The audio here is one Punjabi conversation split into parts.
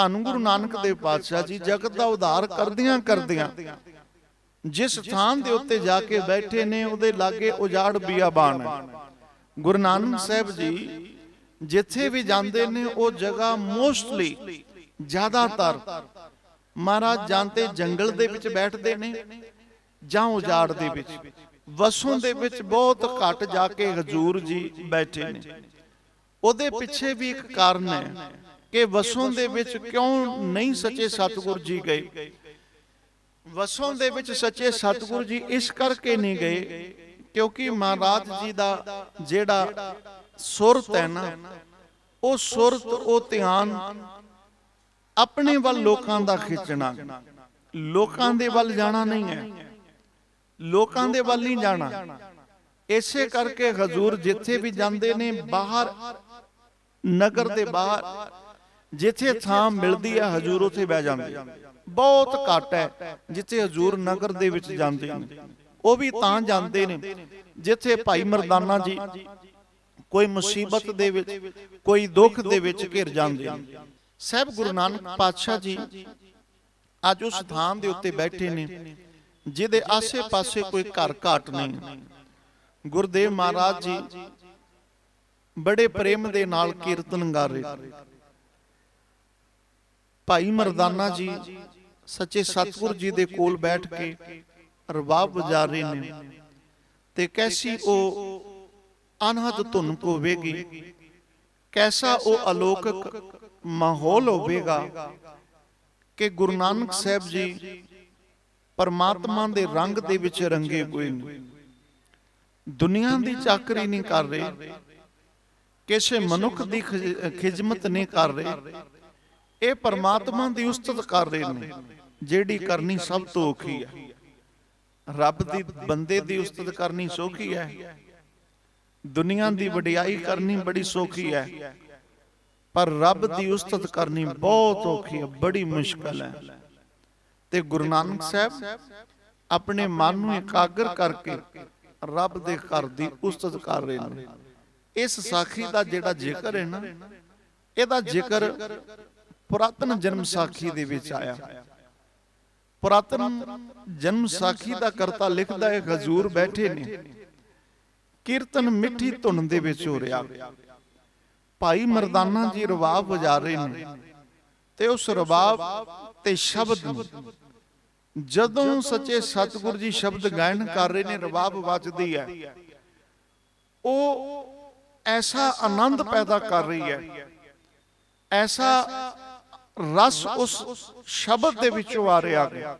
ਧੰਨ ਗੁਰੂ ਨਾਨਕ ਦੇਵ ਪਾਤਸ਼ਾਹ ਜੀ, ਜਗਤ ਦਾ ਉਧਾਰ ਕਰਦਿਆਂ ਕਰਦਿਆਂ। ਜਿਸ ਥਾਂ ਦੇ ਉੱਤੇ ਜਾ ਕੇ ਬੈਠੇ ਨੇ, ਉਹਦੇ ਲਾਗੇ ਉਜਾੜ ਬਿਆਬਾਨ ਹੈ। ਗੁਰੂ ਨਾਨਕ ਸਾਹਿਬ ਜੀ, ਜਿੱਥੇ ਵੀ ਜਾਂਦੇ ਨੇ, ਉਹ ਜਗ੍ਹਾ ਮੋਸਟਲੀ ਜ਼ਿਆਦਾਤਰ ਮਹਾਰਾਜ ਜਾਂਦੇ ਜੰਗਲ ਦੇ ਵਿੱਚ ਬੈਠਦੇ ਨੇ ਜਾਂ ਉਜਾੜ ਦੇ ਵਿੱਚ। ਵਸੋਂ ਦੇ ਵਿੱਚ ਬਹੁਤ ਘੱਟ ਜਾ ਕੇ ਹਜੂਰ ਜੀ ਬੈਠੇ ਨੇ। ਉਹਦੇ ਪਿੱਛੇ ਵੀ ਇੱਕ ਕਾਰਨ ਹੈ। ਕਿ ਵਸੋਂ ਦੇ ਵਿੱਚ ਕਿਉਂ ਨਹੀਂ ਸੱਚੇ ਸਤਿਗੁਰ ਜੀ ਗਏ? ਵਸੋਂ ਦੇ ਵਿੱਚ ਸੱਚੇ ਸਤਿਗੁਰ ਜੀ ਇਸ ਕਰਕੇ ਨਹੀਂ ਗਏ ਕਿਉਂਕਿ ਮਹਾਰਾਜ ਜੀ ਦਾ ਜਿਹੜਾ ਸੁਰਤ ਹੈ ਨਾ, ਉਹ ਸੁਰਤ, ਉਹ ਧਿਆਨ ਆਪਣੇ ਵੱਲ ਲੋਕਾਂ ਦਾ ਖਿੱਚਣਾ। ਲੋਕਾਂ ਦੇ ਵੱਲ ਜਾਣਾ ਨਹੀਂ ਹੈ। ਲੋਕਾਂ ਦੇ ਵੱਲ ਨਹੀਂ ਜਾਣਾ। ਇਸੇ ਕਰਕੇ ਹਜ਼ੂਰ ਜਿੱਥੇ ਵੀ ਜਾਂਦੇ ਨੇ, ਬਾਹਰ ਨਗਰ ਦੇ ਬਾਹਰ ਜਿੱਥੇ ਥਾਂ ਮਿਲਦੀ ਹੈ ਹਜ਼ੂਰ ਉੱਥੇ ਬਹਿ ਜਾਂਦੇ ਬਹੁਤ ਘੱਟ ਹੈ ਜਿੱਥੇ ਹਜ਼ੂਰ ਨਗਰ ਦੇ ਵਿੱਚ ਜਾਂਦੇ ਨੇ। ਉਹ ਵੀ ਤਾਂ ਜਾਂਦੇ ਨੇ। ਜਿੱਥੇ ਭਾਈ ਮਰਦਾਨਾ ਜੀ ਕੋਈ ਮੁਸੀਬਤ ਦੇ ਵਿੱਚ ਕੋਈ ਦੁੱਖ ਦੇ ਵਿੱਚ ਘਿਰ ਜਾਂਦੇ ਨੇ। ਸਹਿਬ ਗੁਰੂ ਨਾਨਕ ਪਾਤਸ਼ਾਹ ਜੀ ਅੱਜ ਉਸ ਥਾਂ ਦੇ ਉੱਤੇ ਬੈਠੇ ਨੇ ਜਿਹਦੇ ਆਸੇ-ਪਾਸੇ ਕੋਈ ਘਰ ਘਾਟ ਨਹੀਂ। ਗੁਰਦੇਵ ਮਹਾਰਾਜ ਜੀ ਬੜੇ ਪ੍ਰੇਮ ਦੇ ਨਾਲ ਕੀਰਤਨ ਗਾ ਰਹੇ। ਭਾਈ ਮਰਦਾਨਾ ਜੀ, ਸੱਚੇ ਸਤਿਗੁਰ ਜੀ ਦੇ ਕੋਲ ਬੈਠ ਕੇ ਰਬਾਬ ਵਜਾ ਰਹੇ ਨੇ ਤੇ ਕੈਸੀ ਉਹ ਅਨਹਦ ਧੁਨ ਹੋਵੇਗੀ ਕੈਸਾ ਉਹ ਅਲੌਕਿਕ ਮਾਹੌਲ ਹੋਵੇਗਾ ਕਿ ਗੁਰੂ ਨਾਨਕ ਸਾਹਿਬ ਜੀ ਪਰਮਾਤਮਾ ਦੇ ਰੰਗ ਦੇ ਵਿੱਚ ਰੰਗੇ ਹੋਏ ਨੇ। ਦੁਨੀਆ ਦੀ ਚਾਕਰੀ ਨਹੀਂ ਕਰ ਰਹੇ, ਕਿਸੇ ਮਨੁੱਖ ਦੀ ਖਿਜ- ਖਿਦਮਤ ਨਹੀਂ ਕਰ ਰਹੇ ਇਹ ਪਰਮਾਤਮਾ ਦੀ ਉਸਤਤ ਕਰ ਰਹੇ ਨੇ, ਜਿਹੜੀ ਕਰਨੀ ਸਭ ਤੋਂ ਔਖੀ ਹੈ। ਰੱਬ ਦੀ, ਬੰਦੇ ਦੀ ਉਸਤਤ ਕਰਨੀ ਸੌਖੀ ਹੈ। ਦੁਨੀਆ ਦੀ ਵਡਿਆਈ ਕਰਨੀ ਬੜੀ ਸੌਖੀ ਹੈ। ਪਰ ਰੱਬ ਦੀ ਉਸਤਤ ਕਰਨੀ ਬਹੁਤ ਔਖੀ ਹੈ, ਬੜੀ ਮੁਸ਼ਕਲ ਹੈ। ਤੇ ਗੁਰੂ ਨਾਨਕ ਸਾਹਿਬ ਆਪਣੇ ਮਨ ਨੂੰ ਇਕਾਗਰ ਕਰਕੇ ਰੱਬ ਦੇ ਘਰ ਦੀ ਉਸਤਤ ਕਰ ਰਹੇ ਨੇ। ਇਸ ਸਾਖੀ ਦਾ ਜਿਹੜਾ ਜ਼ਿਕਰ ਹੈ ਨਾ, ਇਹਦਾ ਜ਼ਿਕਰ ਪੁਰਾਤਨ ਜਨਮ ਸਾਖੀ ਦੇ ਵਿੱਚ ਆਇਆ। ਪੁਰਾਤਨ ਜਨਮ ਸਾਖੀ ਦਾ ਕਰਤਾ ਲਿਖਦਾ ਹੈ ਹਜ਼ੂਰ ਬੈਠੇ ਨੇ। ਕੀਰਤਨ ਮਿੱਠੀ ਧੁਨ ਦੇ ਵਿੱਚ ਹੋ ਰਿਹਾ। ਭਾਈ ਮਰਦਾਨਾ ਜੀ ਰਵਾਬ ਵਜਾ ਰਹੇ ਨੇ ਤੇ ਉਸ ਰਬਾਬ ਤੇ ਸ਼ਬਦ ਨੂੰ। ਜਦੋਂ ਸੱਚੇ ਸਤਿਗੁਰ ਜੀ ਸ਼ਬਦ ਗਾਇਨ ਕਰ ਰਹੇ ਨੇ ਰਬਾਬ ਵੱਜਦੀ ਹੈ। ਉਹ ਐਸਾ ਆਨੰਦ ਪੈਦਾ ਕਰ ਰਹੀ ਹੈ। ਐਸਾ ਰਸ ਉਸ ਸ਼ਬਦ ਦੇ ਵਿੱਚੋਂ ਆ ਰਿਹਾ ਹੈ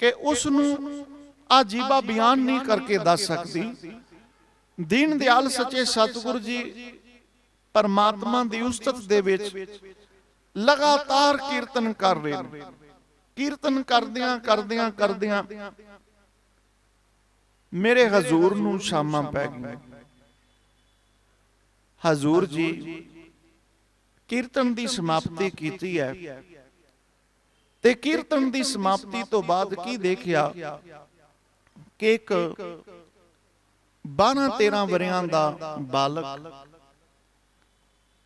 ਕਿ ਉਸ ਨੂੰ ਆ ਬਿਆਨ ਨਹੀਂ ਕਰਕੇ ਦੱਸ ਸਕਦੀ। ਦੀਨ ਦਿਆਲ ਸੱਚੇ ਸਤਿਗੁਰ ਜੀ ਪਰਮਾਤਮਾ ਦੀ ਉਸਤਤ ਦੇ ਵਿੱਚ ਲਗਾਤਾਰ ਕੀਰਤਨ ਕਰ ਰਹੇ ਨੇ। ਕੀਰਤਨ ਕਰਦਿਆਂ ਕਰਦਿਆਂ ਕਰਦਿਆਂ ਮੇਰੇ ਹਜ਼ੂਰ ਨੂੰ ਸ਼ਾਮਾਂ ਪੈ ਗਈਆਂ। ਹਜ਼ੂਰ ਜੀ ਕੀਰਤਨ ਦੀ ਸਮਾਪਤੀ ਕੀਤੀ ਹੈ। ਤੇ ਕੀਰਤਨ ਦੀ ਸਮਾਪਤੀ ਤੋਂ ਬਾਅਦ ਕੀ ਦੇਖਿਆ? ਕਿ ਇੱਕ 12 13 ਵਰਿਆਂ ਦਾ ਬਾਲਕ।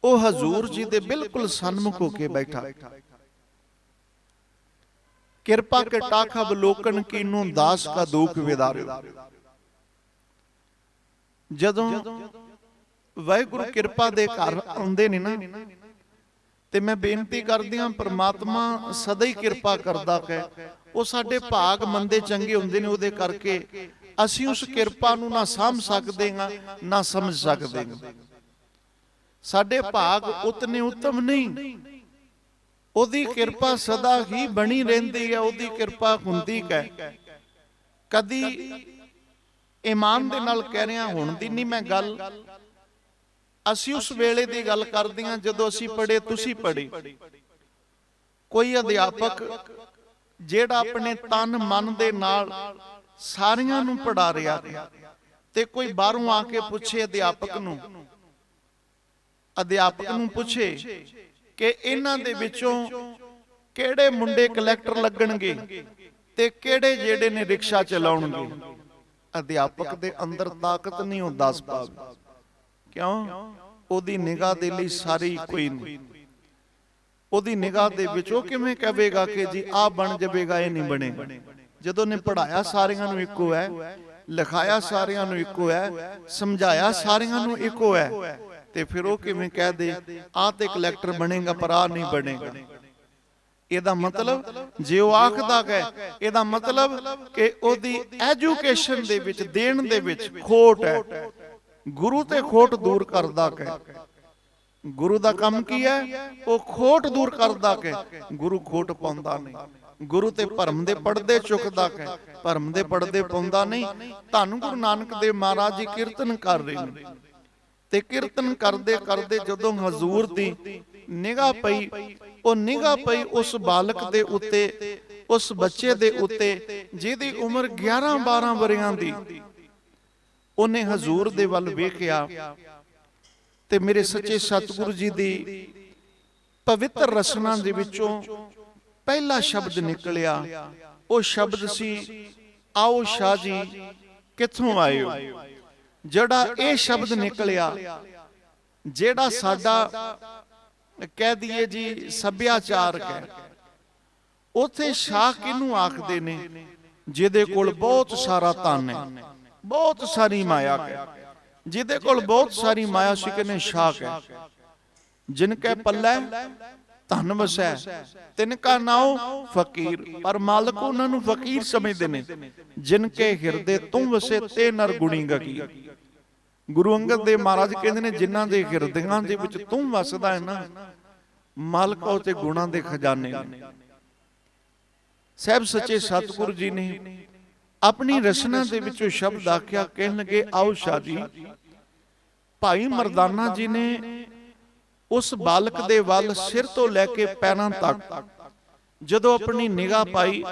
ਉਹ ਹਜ਼ੂਰ ਜੀ ਦੇ ਬਿਲਕੁਲ ਸਨਮੁਖ ਹੋ ਕੇ ਬੈਠਾ। ਕਿਰਪਾ ਕੇ ਟਾਖ ਅਵਲੋਕਨ ਕੀਨੂ ਦਾਸ ਕਾ ਦੁਖ ਵਿਦਾਰਿਓ। ਜਦੋਂ ਵਾਹਿਗੁਰੂ ਕਿਰਪਾ ਦੇ ਘਰ ਆਉਂਦੇ ਨੇ ਨਾ ਤੇ ਮੈਂ ਬੇਨਤੀ ਕਰਦੀ ਹਾਂ, ਪ੍ਰਮਾਤਮਾ ਸਦਾ ਹੀ ਕਿਰਪਾ ਕਰਦਾ ਹੈ ਉਹ ਸਾਡੇ ਭਾਗ ਮੰਦੇ ਚੰਗੇ ਹੁੰਦੇ ਨੇ, ਉਹਦੇ ਕਰਕੇ ਅਸੀਂ ਉਸ ਕਿਰਪਾ ਨੂੰ ਨਾ ਸਮਝ ਸਕਦੇ ਹਾਂ, ਨਾ ਸਮਝ ਸਕਦੇ ਹਾਂ। ਸਾਡੇ ਭਾਗ ਉਤਨੇ ਉਤਮ ਨਹੀਂ। ਉਹਦੀ ਕਿਰਪਾ ਸਦਾ ਹੀ ਬਣੀ ਰਹਿੰਦੀ ਹੈ, ਉਹਦੀ ਕਿਰਪਾ ਹੁੰਦੀ ਹੈ ਕਦੀ ਇਮਾਨ ਦੇ ਨਾਲ ਕਹਿ ਰਿਹਾ, ਹੁਣ ਦੀ ਨਹੀਂ ਮੈਂ ਗੱਲ। ਅਸੀਂ ਉਸ ਵੇਲੇ ਦੀ ਗੱਲ ਕਰਦੇ ਹਾਂ ਜਦੋਂ ਅਸੀਂ ਪੜ੍ਹੇ ਤੁਸੀਂ ਪੜ੍ਹੇ। ਕੋਈ ਅਧਿਆਪਕ ਜਿਹੜਾ ਆਪਣੇ ਤਨ ਮਨ ਦੇ ਨਾਲ ਸਾਰਿਆਂ ਨੂੰ ਪੜਾ ਰਿਹਾ ਤੇ ਕੋਈ ਬਾਹਰੋਂ ਆ ਕੇ ਪੁੱਛੇ ਅਧਿਆਪਕ ਨੂੰ। ਅਧਿਆਪਕ ਨੂੰ ਪੁੱਛੇ ਕਿ ਇਹਨਾਂ ਦੇ ਵਿੱਚੋਂ ਕਿਹੜੇ ਮੁੰਡੇ ਕਲੈਕਟਰ ਲੱਗਣਗੇ ਤੇ ਕਿਹੜੇ ਜਿਹੜੇ ਨੇ ਰਿਕਸ਼ਾ ਚਲਾਉਣਗੇ? ਅਧਿਆਪਕ ਦੇ ਅੰਦਰ ਤਾਕਤ ਨਹੀਂ ਉਹ ਦੱਸ ਪਾਵੇ ਕਿਉਂ? ਉਹਦੀ ਨਿਗਾਹ ਦੇ ਲਈ ਸਾਰੇ ਇੱਕੋ ਹੀ ਉਹਦੀ ਨਿਗਾਹ ਦੇ ਵਿੱਚ ਉਹ ਕਿਵੇਂ ਕਹੇਗਾ ਕਿ ਜੀ ਆ ਬਣ ਜਾਵੇਗਾ, ਇਹ ਨਹੀਂ ਬਣੇਗਾ ਜਦੋਂ ਨੇ ਪੜਾਇਆ ਸਾਰਿਆਂ ਨੂੰ ਇੱਕੋ ਹੈ, ਲਿਖਾਇਆ ਸਾਰਿਆਂ ਨੂੰ ਇੱਕੋ ਹੈ, ਸਮਝਾਇਆ ਸਾਰਿਆਂ ਨੂੰ ਇੱਕੋ ਹੈ, ਤੇ ਫਿਰ ਉਹ ਕਿਵੇਂ ਕਹਿ ਦੇ ਆ ਤੇ ਕਲੈਕਟਰ ਬਣੇਗਾ, ਪਰ ਆ ਨਹੀਂ ਬਣੇਗਾ। ਇਹਦਾ ਮਤਲਬ ਜੇ ਉਹ ਆਖਦਾ ਹੈ ਇਹਦਾ ਮਤਲਬ ਕਿ ਉਹਦੀ ਐਜੂਕੇਸ਼ਨ ਦੇ ਵਿੱਚ, ਦੇਣ ਦੇ ਵਿੱਚ ਖੋਟ ਹੈ। ਗੁਰੂ ਤੇ ਖੋਟ ਦੂਰ ਕਰਦਾ ਹੈ ਗੁਰੂ ਦਾ ਕੰਮ ਕੀ ਹੈ? ਉਹ ਖੋਟ ਦੂਰ ਕਰਦਾ ਹੈ ਗੁਰੂ ਖੋਟ ਪਾਉਂਦਾ ਨਹੀਂ। ਗੁਰੂ ਤੇ ਭਰਮ ਦੇ ਪਰਦੇ ਚੁੱਕਦਾ ਹੈ ਭਰਮ ਦੇ ਪਰਦੇ ਪਾਉਂਦਾ ਨਹੀਂ। ਧੰਨ ਗੁਰੂ ਨਾਨਕ ਦੇਵ ਮਹਾਰਾਜ ਜੀ ਕੀਰਤਨ ਕਰ ਰਹੇ ਨੇ। ਤੇ ਕੀਰਤਨ ਕਰਦੇ ਕਰਦੇ ਜਦੋਂ ਹਜ਼ੂਰ ਦੀ ਨਿਗਾਹ ਪਈ, ਉਹ ਨਿਗਾਹ ਪਈ ਉਸ ਬਾਲਕ ਦੇ ਉੱਤੇ, ਉਸ ਬੱਚੇ ਦੇ ਉੱਤੇ, ਜਿਹਦੀ ਉਮਰ 11 12 ਵਰਿਆਂ ਦੀ। ਉਹਨੇ ਹਜ਼ੂਰ ਦੇ ਵੱਲ ਵੇਖਿਆ ਤੇ ਮੇਰੇ ਸੱਚੇ ਸਤਿਗੁਰੂ ਜੀ ਦੀ ਪਵਿੱਤਰ ਰਸਨਾ ਦੇ ਵਿੱਚੋਂ ਪਹਿਲਾ ਸ਼ਬਦ ਨਿਕਲਿਆ। ਉਹ ਸ਼ਬਦ ਸੀ, ਆਓ ਸ਼ਾਹ ਜੀ, ਕਿੱਥੋਂ ਆਏ ਜਿਹੜਾ ਇਹ ਸ਼ਬਦ ਨਿਕਲਿਆ, ਜਿਹੜਾ ਸਾਡਾ ਕਹਿ ਦਈਏ ਜੀ ਸੱਭਿਆਚਾਰਕ ਹੈ, ਉਥੇ ਸ਼ਾਹ ਕਿਹਨੂੰ ਆਖਦੇ ਨੇ? ਜਿਹਦੇ ਕੋਲ ਬਹੁਤ ਸਾਰਾ ਧਨ ਹੈ। ਬਹੁਤ ਸਾਰੀ ਮਾਇਆ ਹੈ। ਜਿਹਦੇ ਕੋਲ ਬਹੁਤ ਸਾਰੀ ਮਾਇਆ ਸੀ ਕਹਿੰਦੇ ਸ਼ਾਹ ਹੈ। ਜਿਨ ਕੈ ਪੱਲੇ ਧਨ ਵਸੈ ਤਿਨ ਕਾ ਨਾਉ ਫਕੀਰ। ਪਰ ਮਾਲਕ ਉਹਨਾਂ ਨੂੰ ਫਕੀਰ ਸਮਝਦੇ ਨੇ। ਜਿਨ ਕੇ ਹਿਰਦੇ ਤੂੰ ਵਸੇ ਤੇ ਨਰ ਗੁਣੀ ਗਗੀ ਗੁਰੂ ਅੰਗਦ ਦੇਵ ਮਹਾਰਾਜ ਕਹਿੰਦੇ ਨੇ ਜਿਨ੍ਹਾਂ ਦੇ ਹਿਰਦਿਆਂ ਦੇ ਵਿੱਚ ਤੂੰ ਵਸਦਾ ਹੈ ਨਾ ਮਾਲਕ ਉਹ ਤੇ ਗੁਣਾਂ ਦੇ ਖਜ਼ਾਨੇ ਨੇ। ਸਹਿਬ ਸੱਚੇ ਸਤਿਗੁਰੂ ਜੀ ਨੇ ਆਪਣੀ ਰਚਨਾ ਦੇ ਵਿੱਚ ਸ਼ਬਦ ਆਖਿਆ ਕਹਿਣ ਲੱਗੇ ਆਓ ਜੀ ਭਾਈ ਮਰਦਾਨਾ ਜੀ ਨੇ ਉਸ ਬਾਲਕ ਦੇ ਵੱਲ ਸਿਰ ਤੋਂ ਲੈ ਕੇ ਪੈਰਾਂ ਤੱਕ। ਜਦੋਂ ਆਪਣੀ ਨਿਗਾਹ ਪਾਈ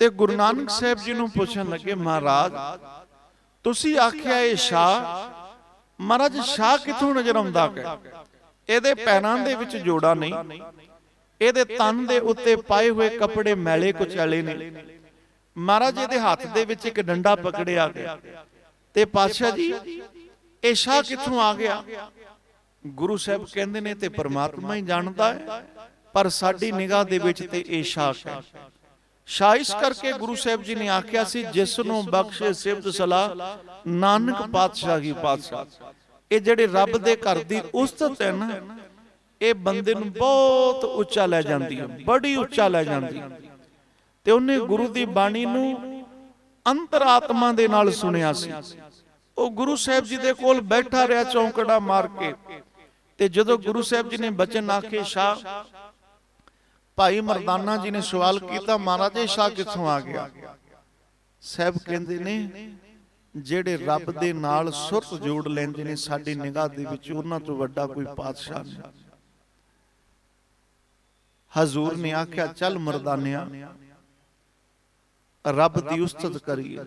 ਤੇ ਗੁਰੂ ਨਾਨਕ ਸਾਹਿਬ ਜੀ ਨੂੰ ਪੁੱਛਣ ਲੱਗੇ ਮਹਾਰਾਜ ਤੁਸੀਂ ਆਖਿਆ ਇਹ ਸ਼ਾਹ ਮਹਾਰਾਜ ਸ਼ਾਹ ਕਿੱਥੋਂ ਨਜ਼ਰ ਆਉਂਦਾ ਹੈ ਇਹਦੇ ਪੈਰਾਂ ਦੇ ਵਿੱਚ ਜੋੜਾ ਨਹੀਂ। ਇਹਦੇ ਤਨ ਦੇ ਉੱਤੇ ਪਾਏ ਹੋਏ ਕੱਪੜੇ ਮੈਲੇ ਕੁਚਲੇ ਨੇ। ਮਹਾਰਾਜ ਦੇ ਹੱਥ ਦੇ ਵਿੱਚ ਇੱਕ ਡੰਡਾ ਪਕੜਿਆ ਗਿਆ। ਤੇ ਪਾਤਸ਼ਾਹ ਜੀ, ਇਹ ਸ਼ਾਹ ਕਿੱਥੋਂ ਆ ਗਿਆ? ਗੁਰੂ ਸਾਹਿਬ ਕਹਿੰਦੇ ਨੇ ਤੇ ਪਰਮਾਤਮਾ ਹੀ ਜਾਣਦਾ ਹੈ, ਪਰ ਸਾਡੀ ਨਿਗਾਹ ਦੇ ਵਿੱਚ ਤੇ ਇਹ ਸ਼ਾਹ ਹੈ। ਸ਼ਾਹ ਇਸ ਕਰਕੇ ਗੁਰੂ ਸਾਹਿਬ ਜੀ ਨੇ ਆਖਿਆ ਸੀ, ਜਿਸ ਨੂੰ ਬਖਸ਼ੇ ਸਿਫਤ ਸਲਾਹ, ਨਾਨਕ ਪਾਤਸ਼ਾਹੀ ਪਾਤਸ਼ਾਹ। ਇਹ ਜਿਹੜੇ ਰੱਬ ਦੇ ਘਰ ਦੀ ਉਸਤਤ ਹੈ ਨਾ, ਇਹ ਬੰਦੇ ਨੂੰ ਬਹੁਤ ਉੱਚਾ ਲੈ ਜਾਂਦੀ ਹੈ, ਬੜੀ ਉੱਚਾ ਲੈ ਜਾਂਦੀ ਹੈ। ਤੇ ਉਹਨੇ ਗੁਰੂ ਦੀ ਬਾਣੀ ਨੂੰ ਅੰਤਰਾਤਮਾ ਦੇ ਨਾਲ ਸੁਣਿਆ ਸੀ। ਉਹ ਗੁਰੂ ਸਾਹਿਬ ਜੀ ਦੇ ਕੋਲ ਬੈਠਾ ਰਿਹਾ ਚੌਂਕੜਾ ਮਾਰ ਕੇ। ਤੇ ਜਦੋਂ ਗੁਰੂ ਸਾਹਿਬ ਜੀ ਨੇ ਬਚਨ ਆਖੇ ਸ਼ਾਹ ਭਾਈ ਮਰਦਾਨਾ ਜੀ ਨੇ ਸਵਾਲ ਕੀਤਾ ਮਹਾਰਾਜ ਇਹ ਸ਼ਾਹ ਕਿੱਥੋਂ ਆ ਗਿਆ? ਸਾਹਿਬ ਕਹਿੰਦੇ ਨੇ ਜਿਹੜੇ ਰੱਬ ਦੇ ਨਾਲ ਸੁਰਤ ਜੋੜ ਲੈਂਦੇ ਨੇ ਸਾਡੀ ਨਿਗਾਹ ਦੇ ਵਿੱਚ ਉਹਨਾਂ ਤੋਂ ਵੱਡਾ ਕੋਈ ਪਾਤਸ਼ਾਹ ਨਹੀਂ। ਹਜ਼ੂਰ ਨੇ ਆਖਿਆ ਚੱਲ ਮਰਦਾਨਿਆ। ਰੱਬ ਦੀ ਉਸਤਤ ਕਰੀਏ।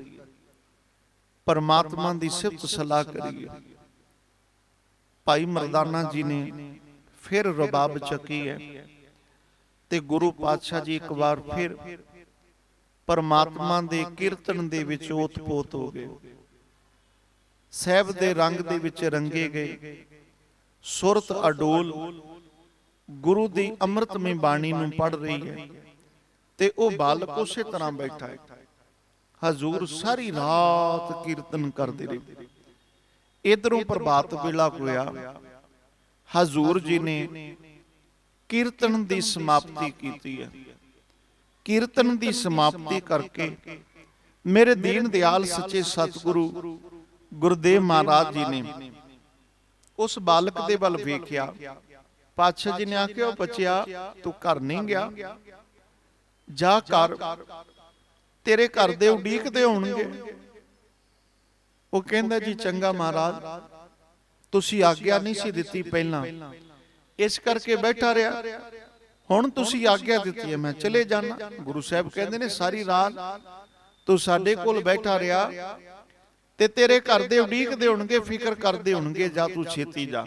ਪਰਮਾਤਮਾ ਦੀ ਸਿਫਤ ਸਲਾਹ ਕਰੀਏ। ਭਾਈ ਮਰਦਾਨਾ ਜੀ ਨੇ ਫਿਰ ਰਬਾਬ ਚੱਕੀ ਹੈ ਤੇ ਗੁਰੂ ਪਾਤਸ਼ਾਹ ਜੀ ਇੱਕ ਵਾਰ ਫਿਰ ਪਰਮਾਤਮਾ ਦੇ ਕੀਰਤਨ ਦੇ ਵਿੱਚ ਓਤਪੋਤ ਹੋ ਗਏ। ਸਹਿਬ ਦੇ ਰੰਗ ਦੇ ਵਿੱਚ ਰੰਗੇ ਗਏ। ਸੁਰਤ ਅਡੋਲ ਗੁਰੂ ਦੀ ਅੰਮ੍ਰਿਤਮਈ ਬਾਣੀ ਨੂੰ ਪੜ ਰਹੀ ਹੈ। ਤੇ ਉਹ ਬਾਲਕ ਉਸੇ ਤਰ੍ਹਾਂ ਬੈਠਾ ਹੈ। ਹਜ਼ੂਰ ਸਾਰੀ ਰਾਤ ਕੀਰਤਨ ਕਰਦੇ ਰਹੇ। ਇਧਰੋਂ ਪ੍ਰਭਾਤ ਵੇਲਾ ਹੋਇਆ ਹਜ਼ੂਰ ਜੀ ਨੇ ਕੀਰਤਨ ਦੀ ਸਮਾਪਤੀ ਕੀਤੀ ਹੈ। ਕੀਰਤਨ ਦੀ ਸਮਾਪਤੀ ਕਰਕੇ ਮੇਰੇ ਦੀਨ ਦਿਆਲ ਸੱਚੇ ਸਤਿਗੁਰੂ ਗੁਰਦੇਵ ਮਹਾਰਾਜ ਜੀ ਨੇ ਉਸ ਬਾਲਕ ਦੇ ਵੱਲ ਵੇਖਿਆ। ਪਾਤਸ਼ਾਹ ਜੀ ਨੇ ਆਖਿਆ ਉਹ ਬੱਚਿਆ ਤੂੰ ਘਰ ਨਹੀਂ ਗਿਆ। ਜਾ ਘਰ ਤੇਰੇ ਘਰ ਦੇ ਉਡੀਕਦੇ ਹੋਣਗੇ। ਉਹ ਕਹਿੰਦਾ, ਜੀ ਚੰਗਾ ਮਹਾਰਾਜ, ਤੁਸੀਂ ਆਗਿਆ ਨਹੀਂ ਸੀ ਦਿੱਤੀ ਪਹਿਲਾਂ। ਇਸ ਕਰਕੇ ਬੈਠਾ ਰਿਹਾ। ਹੁਣ ਤੁਸੀਂ ਆਗਿਆ ਦਿੱਤੀ ਹੈ, ਮੈਂ ਚਲੇ ਜਾਣਾ। ਗੁਰੂ ਸਾਹਿਬ ਕਹਿੰਦੇ ਨੇ, ਸਾਰੀ ਰਾਤ ਤੂੰ ਸਾਡੇ ਕੋਲ ਬੈਠਾ ਰਿਹਾ ਤੇ ਤੇਰੇ ਘਰ ਦੇ ਉਡੀਕਦੇ ਹੋਣਗੇ, ਫਿਕਰ ਕਰਦੇ ਹੋਣਗੇ, ਜਾਂ ਤੂੰ ਛੇਤੀ ਜਾ।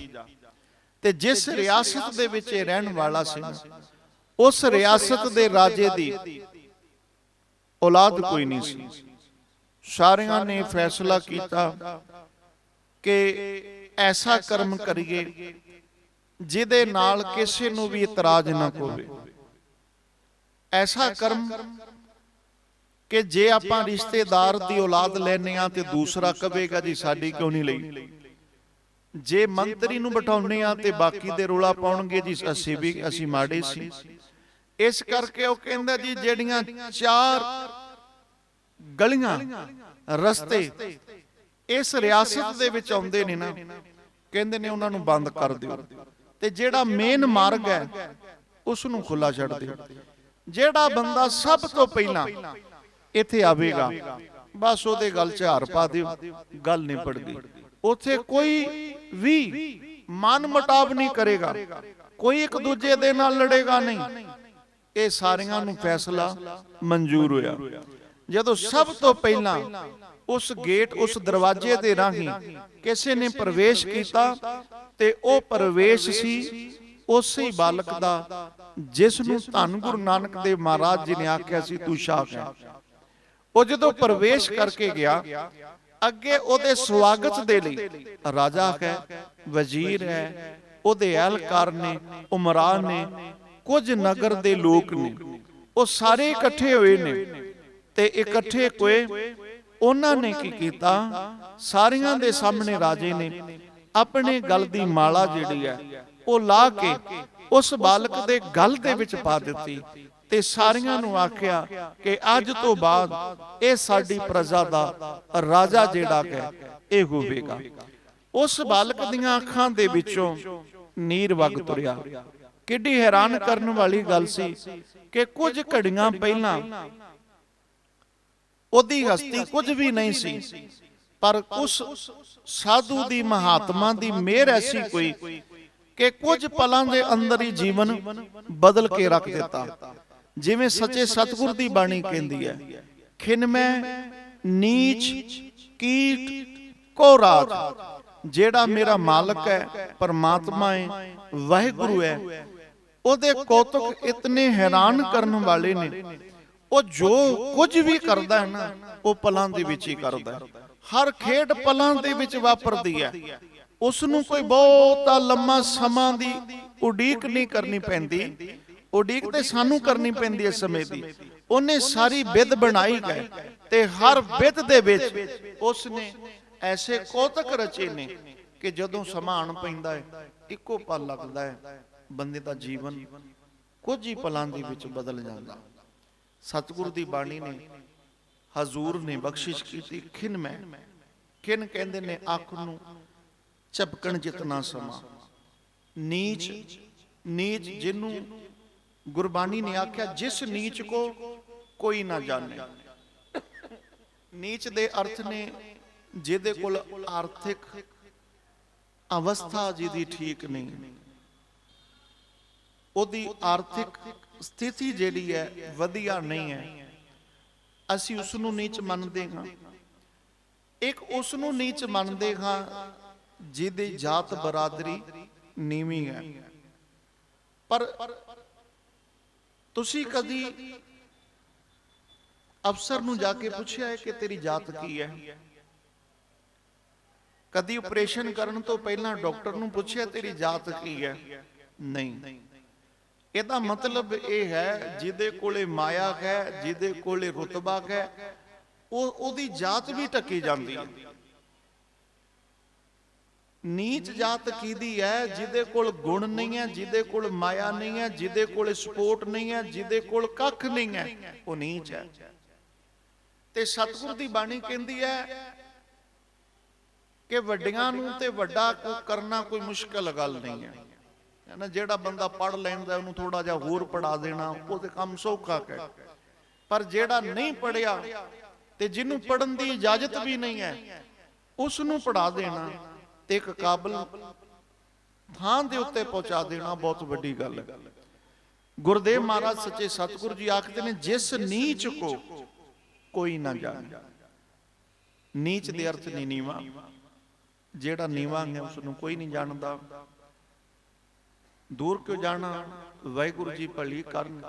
ਤੇ ਜਿਸ ਰਿਆਸਤ ਦੇ ਵਿੱਚ ਇਹ ਰਹਿਣ ਵਾਲਾ ਸੀ ਉਸ ਰਿਆਸਤ ਦੇ ਰਾਜੇ ਦੀ ਔਲਾਦ ਕੋਈ ਨਹੀਂ ਸੀ। ਸਾਰਿਆਂ ਨੇ ਫੈਸਲਾ ਕੀਤਾ ਕਿ ਐਸਾ ਕਰਮ ਕਰੀਏ ਜਿਹਦੇ ਨਾਲ ਕਿਸੇ ਨੂੰ ਵੀ ਇਤਰਾਜ਼ ਨਾ ਹੋਵੇ ਐਸਾ ਕਰਮ ਕਿ ਜੇ ਆਪਾਂ ਰਿਸ਼ਤੇਦਾਰ ਦੀ ਔਲਾਦ ਲੈਨੇ ਆ ਤੇ ਦੂਸਰਾ ਕਵੇਗਾ ਜੀ, ਸਾਡੀ ਕਿਉਂ ਨਹੀਂ ਲਈ? ਜੇ ਮੰਤਰੀ ਨੂੰ ਬਿਠਾਉਨੇ ਆ ਤੇ ਬਾਕੀ ਦੇ ਰੋਲਾ ਪਾਉਣਗੇ, ਜੀ, ਅਸੀਂ ਵੀ, ਅਸੀਂ ਮਾੜੇ ਸੀ। ਇਸ ਕਰਕੇ ਉਹ ਕਹਿੰਦਾ ਜੀ, ਜਿਹੜੀਆਂ ਚਾਰ ਗਲੀਆਂ ਰਸਤੇ ਇਸ ਰਿਆਸਤ ਦੇ ਵਿੱਚ ਆਉਂਦੇ ਨੇ ਨਾ, ਕਹਿੰਦੇ ਨੇ ਉਹਨਾਂ ਨੂੰ ਬੰਦ ਕਰ ਦਿਓ। ਤੇ ਜਿਹੜਾ ਮੇਨ ਮਾਰਗ ਹੈ ਉਸ ਨੂੰ ਖੁੱਲਾ ਛੱਡ ਦਿਓ। ਜਿਹੜਾ ਬੰਦਾ ਸਭ ਤੋਂ ਪਹਿਲਾਂ ਇੱਥੇ ਆਵੇਗਾ, ਬਸ ਉਹਦੇ ਗੱਲ ਝਾਰ ਪਾ ਦਿਓ, ਗੱਲ ਨਿਬੜ ਗਈ। ਉੱਥੇ ਕੋਈ ਵੀ ਮਨ ਮਟਾਵ ਨਹੀਂ ਕਰੇਗਾ, ਕੋਈ ਇੱਕ ਦੂਜੇ ਦੇ ਨਾਲ ਲੜੇਗਾ ਨਹੀਂ। ਇਹ ਸਾਰਿਆਂ ਨੂੰ ਫੈਸਲਾ ਮਨਜ਼ੂਰ ਹੋਇਆ। ਜਦੋਂ ਸਭ ਤੋਂ ਪਹਿਲਾਂ ਉਸ ਗੇਟ ਉਸ ਦਰਵਾਜ਼ੇ ਦੇ ਰਾਹੀਂ ਕਿਸੇ ਨੇ ਪ੍ਰਵੇਸ਼ ਕੀਤਾ ਤੇ ਉਹ ਪ੍ਰਵੇਸ਼ ਸੀ ਉਸੇ ਬਾਲਕ ਦਾ ਜਿਸ ਨੂੰ ਧੰਨ ਗੁਰੂ ਨਾਨਕ ਦੇਵ ਮਹਾਰਾਜ ਜੀ ਨੇ ਆਖਿਆ ਸੀ ਤੂੰ ਸ਼ਾਖ ਹੈ ਉਹ ਜਦੋਂ ਪ੍ਰਵੇਸ਼ ਕਰਕੇ ਗਿਆ ਅੱਗੇ ਉਹਦੇ ਸਵਾਗਤ ਦੇ ਲਈ ਰਾਜਾ ਹੈ ਵਜ਼ੀਰ ਹੈ ਉਹਦੇ ਅਹਿਲਕਾਰ ਨੇ ਉਮਰਾਨ ਨੇ ਕੁਝ ਨਗਰ ਦੇ ਲੋਕ ਨੇ। ਉਹ ਸਾਰੇ ਇਕੱਠੇ ਹੋਏ ਨੇ। ਤੇ ਇਕੱਠੇ ਕੋਏ ਉਹਨਾਂ ਨੇ ਕੀ ਕੀਤਾ? ਸਾਰਿਆਂ ਦੇ ਸਾਹਮਣੇ ਰਾਜੇ ਨੇ ਆਪਣੇ ਗਲ ਦੀ ਮਾਲਾ ਜਿਹੜੀ ਹੈ ਉਹ ਲਾ ਕੇ ਉਸ ਬਾਲਕ ਦੇ ਗਲ ਦੇ ਵਿੱਚ ਪਾ ਦਿੱਤੀ। ਤੇ ਸਾਰਿਆਂ ਨੂੰ ਆਖਿਆ ਕਿ ਅੱਜ ਤੋਂ ਬਾਅਦ ਇਹ ਸਾਡੀ ਪ੍ਰਜਾ ਦਾ ਰਾਜਾ ਜਿਹੜਾ ਹੈ ਇਹ ਹੋਵੇਗਾ। ਉਸ ਬਾਲਕ ਦੀਆਂ ਅੱਖਾਂ ਦੇ ਵਿੱਚੋਂ ਨੀਰ ਵਗ ਤੁਰਿਆ। ਕਿੱਡੀ ਹੈਰਾਨ ਕਰਨ ਵਾਲੀ ਗੱਲ ਸੀ ਕਿ ਕੁਝ ਘੜੀਆਂ ਪਹਿਲਾਂ ਉਹਦੀ ਹਸਤੀ ਕੁਝ ਵੀ ਨਹੀਂ ਸੀ, ਪਰ ਉਸ ਸਾਧੂ ਦੀ ਮਹਾਤਮਾ ਦੀ ਮਿਹਰ ਐਸੀ ਕੋਈ ਕਿ ਕੁਝ ਪਲਾਂ ਦੇ ਅੰਦਰ ਹੀ ਜੀਵਨ ਬਦਲ ਕੇ ਰੱਖ ਦਿੱਤਾ। ਜਿਵੇਂ ਸੱਚੇ ਸਤਿਗੁਰ ਦੀ ਬਾਣੀ ਕਹਿੰਦੀ ਹੈ, ਖਿਨਮੈ ਨੀਚ ਕੀਟ ਕੋ ਰਾਜ ਜਿਹੜਾ ਮੇਰਾ ਮਾਲਕ ਹੈ, ਪਰਮਾਤਮਾ ਹੈ ਵਾਹਿਗੁਰੂ ਹੈ ਉਹਦੇ ਕੌਤਕ ਇਤਨੇ ਹੈਰਾਨ ਕਰਨ ਵਾਲੇ ਨੇ। ਉਹ ਜੋ ਕੁਝ ਵੀ ਕਰਦਾ ਹੈ ਨਾ ਉਹ ਪਲਾਂ ਦੇ ਵਿੱਚ ਹੀ ਕਰਦਾ ਹੈ। ਹਰ ਖੇਡ ਪਲਾਂ ਦੇ ਵਿੱਚ ਵਾਪਰਦੀ ਹੈ। ਉਸ ਨੂੰ ਕੋਈ ਬਹੁਤਾ ਲੰਮਾ ਸਮਾਂ ਦੀ ਉਡੀਕ ਨਹੀਂ ਕਰਨੀ ਪੈਂਦੀ। ਉਡੀਕ ਤੇ ਸਾਨੂੰ ਕਰਨੀ ਪੈਂਦੀ ਹੈ ਸਮੇਂ ਦੀ। ਉਹਨੇ ਸਾਰੀ ਵਿਦ ਬਣਾਈ ਗਏ ਤੇ ਹਰ ਵਿਦ ਦੇ ਵਿੱਚ ਉਸ ਨੇ ਐਸੇ ਕੌਤਕ ਰਚੇ ਨੇ ਕਿ ਜਦੋਂ ਸਮਾਨ ਪੈਂਦਾ ਹੈ ਇੱਕੋ ਪਲ ਲੱਗਦਾ ਹੈ। ਬੰਦੇ ਦਾ ਜੀਵਨ ਕੁਝ ਹੀ ਪਲਾਂ ਦੇ ਵਿੱਚ ਬਦਲ ਜਾਂਦਾ। ਸਤਿਗੁਰੂ ਦੀ ਬਾਣੀ ਨੇ ਹਜ਼ੂਰ ਨੇ ਬਖਸ਼ਿਸ਼ ਕੀਤੀ, ਖਿਨ ਮੈਂ, ਖਿਨ ਕਹਿੰਦੇ ਨੇ ਅੱਖ ਨੂੰ ਝਪਕਣ ਜਿਤਨਾ ਸਮਾਂ। ਨੀਚ ਨੀਚ ਜਿਹਨੂੰ ਗੁਰਬਾਣੀ ਨੇ ਆਖਿਆ, ਜਿਸ ਨੀਚ ਕੋ ਕੋਈ ਨਾ ਜਾਣੇ। ਨੀਚ ਦੇ ਅਰਥ ਨੇ ਜਿਹਦੇ ਕੋਲ ਆਰਥਿਕ ਅਵਸਥਾ ਜਿਹਦੀ ਠੀਕ ਨਹੀਂ। ਉਹਦੀ ਆਰਥਿਕ ਸਥਿਤੀ ਜਿਹੜੀ ਹੈ, ਵਧੀਆ ਨਹੀਂ ਹੈ। ਅਸੀਂ ਉਸ ਨੂੰ ਨੀਚ ਮੰਨਦੇ ਹਾਂ। ਇੱਕ ਉਸ ਨੂੰ ਨੀਚ ਮੰਨਦੇ ਹਾਂ, ਜਿਹਦੀ ਜਾਤ ਬਰਾਦਰੀ ਨੀਵੀਂ ਹੈ। ਪਰ ਤੁਸੀਂ ਕਦੀ ਅਫਸਰ ਨੂੰ ਜਾ ਕੇ ਪੁੱਛਿਆ ਹੈ ਕਿ ਤੇਰੀ ਜਾਤ ਕੀ ਹੈ? ਕਦੀ ਆਪਰੇਸ਼ਨ ਕਰਨ ਤੋਂ ਪਹਿਲਾਂ ਡਾਕਟਰ ਨੂੰ ਪੁੱਛਿਆ ਤੇਰੀ ਜਾਤ ਕੀ ਹੈ? ਨਹੀਂ। ਇਹਦਾ ਮਤਲਬ ਇਹ ਹੈ ਜਿਹਦੇ ਕੋਲੇ ਮਾਇਆ ਹੈ ਜਿਹਦੇ ਕੋਲੇ ਰਤਬਾ ਹੈ ਉਹ ਉਹਦੀ ਜਾਤ ਵੀ ਟੱਕੀ ਜਾਂਦੀ ਹੈ। ਨੀਚ ਜਾਤ ਕੀਦੀ ਹੈ ਜਿਹਦੇ ਕੋਲ ਗੁਣ ਨਹੀਂ ਹੈ ਜਿਹਦੇ ਕੋਲ ਮਾਇਆ ਨਹੀਂ ਹੈ ਜਿਹਦੇ ਕੋਲ ਸਪੋਰਟ ਨਹੀਂ ਹੈ ਜਿਹਦੇ ਕੋਲ ਕੱਖ ਨਹੀਂ ਹੈ ਉਹ ਨੀਚ ਹੈ। ਤੇ ਸਤਿਗੁਰ ਦੀ ਬਾਣੀ ਕਹਿੰਦੀ ਹੈ ਕਿ ਵੱਡੀਆਂ ਨੂੰ ਤੇ ਵੱਡਾ ਕਰਨਾ ਕੋਈ ਮੁਸ਼ਕਲ ਗੱਲ ਨਹੀਂ ਹੈ। ਨਾ ਜਿਹੜਾ ਬੰਦਾ ਪੜ ਲੈਂਦਾ ਉਹਨੂੰ ਥੋੜਾ ਜਿਹਾ ਹੋਰ ਪੜਾ ਦੇਣਾ ਉਹ ਤੇ ਕੰਮ ਸੌਖਾ ਹੈ। ਪਰ ਜਿਹੜਾ ਨਹੀਂ ਪੜਿਆ ਤੇ ਜਿਹਨੂੰ ਪੜਨ ਦੀ ਇਜਾਜ਼ਤ ਵੀ ਨਹੀਂ ਹੈ ਉਸ ਨੂੰ ਪੜਾ ਦੇਣਾ ਤੇ ਇੱਕ ਕਾਬਲ ਥਾਂ ਦੇ ਉੱਤੇ ਪਹੁੰਚਾ ਦੇਣਾ ਬਹੁਤ ਵੱਡੀ ਗੱਲ ਹੈ। ਗੁਰਦੇਵ ਮਹਾਰਾਜ ਸੱਚੇ ਸਤਿਗੁਰ ਜੀ ਆਖਦੇ ਨੇ, ਜਿਸ ਨੀਚ ਕੋ ਕੋਈ ਨਾ ਜਾਣੇ। ਨੀਚ ਦੇ ਅਰਥ ਨਹੀਂ ਨੀਵਾ। ਜਿਹੜਾ ਨੀਵਾ ਹੈ ਉਸ ਨੂੰ ਕੋਈ ਨਹੀਂ ਜਾਣਦਾ। ਦੂਰ ਕਿਉਂ ਜਾਣਾ? ਵਾਹਿਗੁਰੂ ਜੀ ਭਲੀ ਕਰਨ।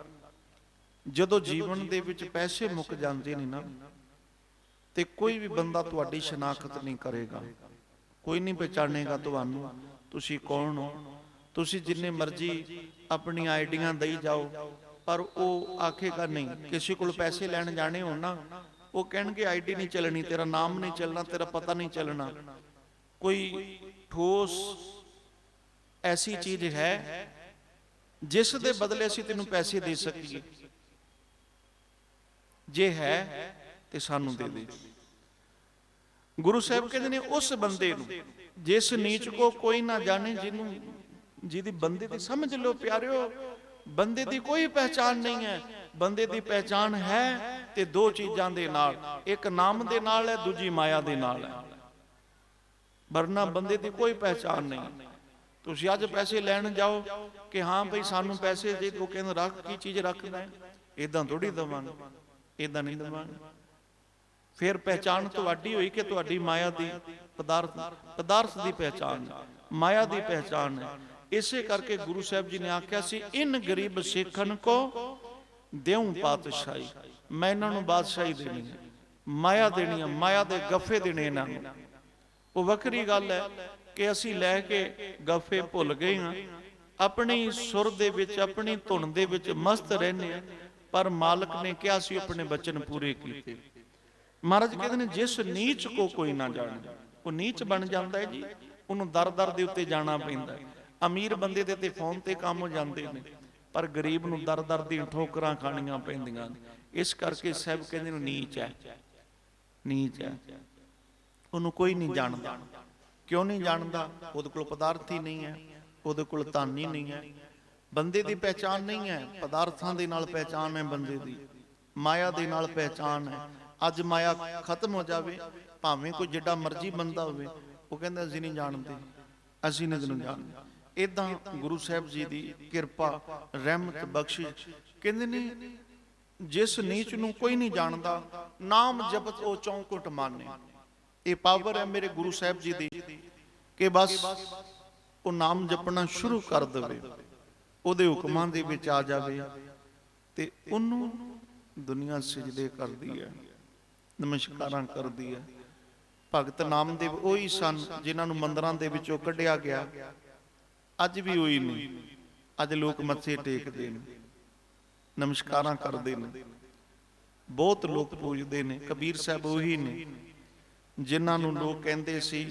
ਜਦੋਂ ਜੀਵਨ ਦੇ ਵਿੱਚ ਪੈਸੇ ਮੁੱਕ ਜਾਂਦੇ ਨੇ ਨਾ, ਤੇ ਕੋਈ ਵੀ ਬੰਦਾ ਤੁਹਾਡੀ ਸ਼ਨਾਖਤ ਨਹੀਂ ਕਰੇਗਾ। ਕੋਈ ਨਹੀਂ ਪਛਾਣੇਗਾ ਤੁਹਾਨੂੰ, ਤੁਸੀਂ ਕੌਣ ਹੋ? ਤੁਸੀਂ ਜਿੰਨੇ ਮਰਜ਼ੀ ਆਪਣੀ ਆਈਡੀਆਂ ਦੇਈ ਜਾਓ, ਪਰ ਉਹ ਆਖੇਗਾ ਨਹੀਂ, ਕਿਸੇ ਕੋਲ ਪੈਸੇ ਲੈਣ ਜਾਣੇ ਹੋਣ ਨਾ, ਉਹ ਕਹਿਣਗੇ, ਆਈਡੀ ਨਹੀਂ ਚੱਲਣੀ, ਤੇਰਾ ਨਾਮ ਨਹੀਂ ਚੱਲਣਾ, ਤੇਰਾ ਪਤਾ ਨਹੀਂ ਚੱਲਣਾ। ਕੋਈ ਠੋਸ ਐਸੀ ਚੀਜ਼ ਹੈ ਜਿਸ ਦੇ ਬਦਲੇ ਅਸੀਂ ਤੈਨੂੰ ਪੈਸੇ ਦੇ ਸਕੀਏ। ਜੇ ਹੈ ਤੇ ਸਾਨੂੰ ਦੇ ਦੇ। ਗੁਰੂ ਸਾਹਿਬ ਕਹਿੰਦੇ ਨੇ ਉਸ ਬੰਦੇ ਨੂੰ ਜਿਸ ਨੀਚ ਕੋ ਕੋਈ ਨਾ ਜਾਣੇ ਜਿਹਨੂੰ ਜਿਹਦੀ ਬੰਦੇ ਦੀ ਸਮਝ ਲਓ ਪਿਆਰਿਓ ਬੰਦੇ ਦੀ ਕੋਈ ਪਹਿਚਾਨ ਨਹੀਂ ਹੈ। ਬੰਦੇ ਦੀ ਪਹਿਚਾਨ ਹੈ ਤੇ ਦੋ ਚੀਜ਼ਾਂ ਦੇ ਨਾਲ। ਇੱਕ ਨਾਮ ਦੇ ਨਾਲ ਹੈ ਦੂਜੀ ਮਾਇਆ ਦੇ ਨਾਲ ਹੈ ਵਰਨਾ ਬੰਦੇ ਦੀ ਕੋਈ ਪਹਿਚਾਨ ਨਹੀਂ। ਤੁਸੀਂ ਅੱਜ ਪੈਸੇ ਲੈਣ ਜਾਓ ਕਿ ਹਾਂ ਭਈ ਸਾਨੂੰ ਪੈਸੇ ਜੇ ਉਹ ਕਹਿੰਦੇ ਰੱਖ, ਕੀ ਚੀਜ਼ ਰੱਖਦਾ ਹੈ? ਇਦਾਂ ਥੋੜੀ ਦਵਾਂਗੇ। ਇਦਾਂ ਨਹੀਂ ਦਵਾਂਗੇ। ਫਿਰ ਪਹਿਚਾਨ ਤੁਹਾਡੀ ਹੋਈ ਕਿ ਤੁਹਾਡੀ ਮਾਇਆ ਦੀ ਪਦਾਰਥ ਪਦਾਰਥ ਦੀ ਪਹਿਚਾਨ ਮਾਇਆ ਦੀ ਪਹਿਚਾਨ ਹੈ। ਇਸੇ ਕਰਕੇ ਗੁਰੂ ਸਾਹਿਬ ਜੀ ਨੇ ਆਖਿਆ ਸੀ, ਇਨ ਗਰੀਬ ਸਿੱਖਨ ਕੋ ਦੇਉ ਪਾਤਸ਼ਾਹੀ। ਮੈਂ ਇਹਨਾਂ ਨੂੰ ਬਾਦਸ਼ਾਹੀ ਦੇਣੀ ਹੈ। ਮਾਇਆ ਦੇਣੀ ਹੈ, ਮਾਇਆ ਦੇ ਗੱਫੇ ਦੇਣੇ ਇਹਨਾਂ ਨੂੰ। ਉਹ ਵੱਖਰੀ ਗੱਲ ਹੈ। ਕਿ ਅਸੀਂ ਲੈ ਕੇ ਗੱਫੇ ਭੁੱਲ ਗਏ ਹਾਂ। ਆਪਣੀ ਸੁਰ ਦੇ ਵਿੱਚ, ਆਪਣੀ ਧੁਨ ਦੇ ਵਿੱਚ ਮਸਤ ਰਹਿੰਦੇ ਹਾਂ। ਪਰ ਮਾਲਕ ਨੇ ਕਿਹਾ ਸੀ ਆਪਣੇ ਬਚਨ ਪੂਰੇ ਕੀਤੇ। ਮਹਾਰਾਜ ਕਹਿੰਦੇ ਨੇ, ਜਿਸ ਨੀਚ ਕੋ ਕੋਈ ਨਾ ਜਾਣੇ, ਉਹ ਨੀਚ ਬਣ ਜਾਂਦਾ ਹੈ ਜੀ। ਉਹਨੂੰ ਦਰ ਦਰ ਦੇ ਉੱਤੇ ਜਾਣਾ ਪੈਂਦਾ ਅਮੀਰ ਬੰਦੇ ਦੇ ਤੇ ਫੋਨ ਤੇ ਕੰਮ ਹੋ ਜਾਂਦੇ ਨੇ, ਪਰ ਗਰੀਬ ਨੂੰ ਦਰ ਦਰ ਦੀਆਂ ਠੋਕਰਾਂ ਖਾਣੀਆਂ ਪੈਂਦੀਆਂ ਨੇ। ਇਸ ਕਰਕੇ ਸਹਿਬ ਕਹਿੰਦੇ ਨੇ ਨੀਚ ਹੈ। ਨੀਚ ਹੈ। ਉਹਨੂੰ ਕੋਈ ਨਹੀਂ ਜਾਣਦਾ। ਕਿਉਂ ਨਹੀਂ ਜਾਣਦਾ? ਉਹਦੇ ਕੋਲ ਪਦਾਰਥ ਹੀ ਨਹੀਂ ਹੈ। ਉਹਦੇ ਕੋਲ ਧਨ ਹੀ ਨਹੀਂ ਹੈ। ਬੰਦੇ ਦੀ ਪਹਿਚਾਨ ਨਹੀਂ ਹੈ। ਪਦਾਰਥਾਂ ਦੇ ਨਾਲ ਪਹਿਚਾਨ ਹੈ ਬੰਦੇ ਦੀ। ਮਾਇਆ ਦੇ ਨਾਲ ਪਹਿਚਾਨ ਹੈ। ਅੱਜ ਮਾਇਆ ਖਤਮ ਹੋ ਜਾਵੇ, ਭਾਵੇਂ ਕੋਈ ਜਿੱਡਾ ਮਰਜ਼ੀ ਬੰਦਾ ਹੋਵੇ, ਉਹ ਕਹਿੰਦਾ, ਅਸੀਂ ਨਹੀਂ ਜਾਣਦੇ। ਅਸੀਂ ਨਹੀਂ ਤੈਨੂੰ ਜਾਣਦੇ। ਇਦਾਂ ਗੁਰੂ ਸਾਹਿਬ ਜੀ ਦੀ ਕਿਰਪਾ, ਰਹਿਮਤ, ਬਖਸ਼ਿਸ਼। ਕਹਿੰਦੇ ਨੇ, ਜਿਸ ਨੀਚ ਨੂੰ ਕੋਈ ਨਹੀਂ ਜਾਣਦਾ, ਨਾਮ ਜਪਤ ਉਹ ਚੌਂਕਟ ਮਾਨੇ। ਇਹ ਪਾਵਰ ਹੈ ਮੇਰੇ ਗੁਰੂ ਸਾਹਿਬ ਜੀ ਦੀ, ਕਿ ਬਸ ਉਹ ਨਾਮ ਜਪਣਾ ਸ਼ੁਰੂ ਕਰ ਦੇਵੇ, ਉਹਦੇ ਹੁਕਮਾਂ ਦੇ ਵਿੱਚ ਆ ਜਾਵੇ ਤੇ ਉਹਨੂੰ ਦੁਨੀਆ ਸਜਦੇ ਕਰਦੀ ਹੈ, ਨਮਸਕਾਰਾਂ ਕਰਦੀ ਹੈ। ਭਗਤ ਨਾਮਦੇਵ ਉਹੀ ਸਨ ਜਿਨ੍ਹਾਂ ਨੂੰ ਮੰਦਰਾਂ ਦੇ ਵਿੱਚੋਂ ਕੱਢਿਆ ਗਿਆ। ਅੱਜ ਵੀ ਉਹੀ ਨੇ, ਅੱਜ ਲੋਕ ਮੱਥੇ ਟੇਕਦੇ ਨੇ, ਨਮਸਕਾਰਾਂ ਕਰਦੇ ਨੇ। ਬਹੁਤ ਲੋਕ ਪੂਜਦੇ ਨੇ, ਕਬੀਰ ਸਾਹਿਬ ਉਹੀ ਨੇ। ਜਿਨ੍ਹਾਂ ਨੂੰ ਲੋਕ ਕਹਿੰਦੇ ਸੀ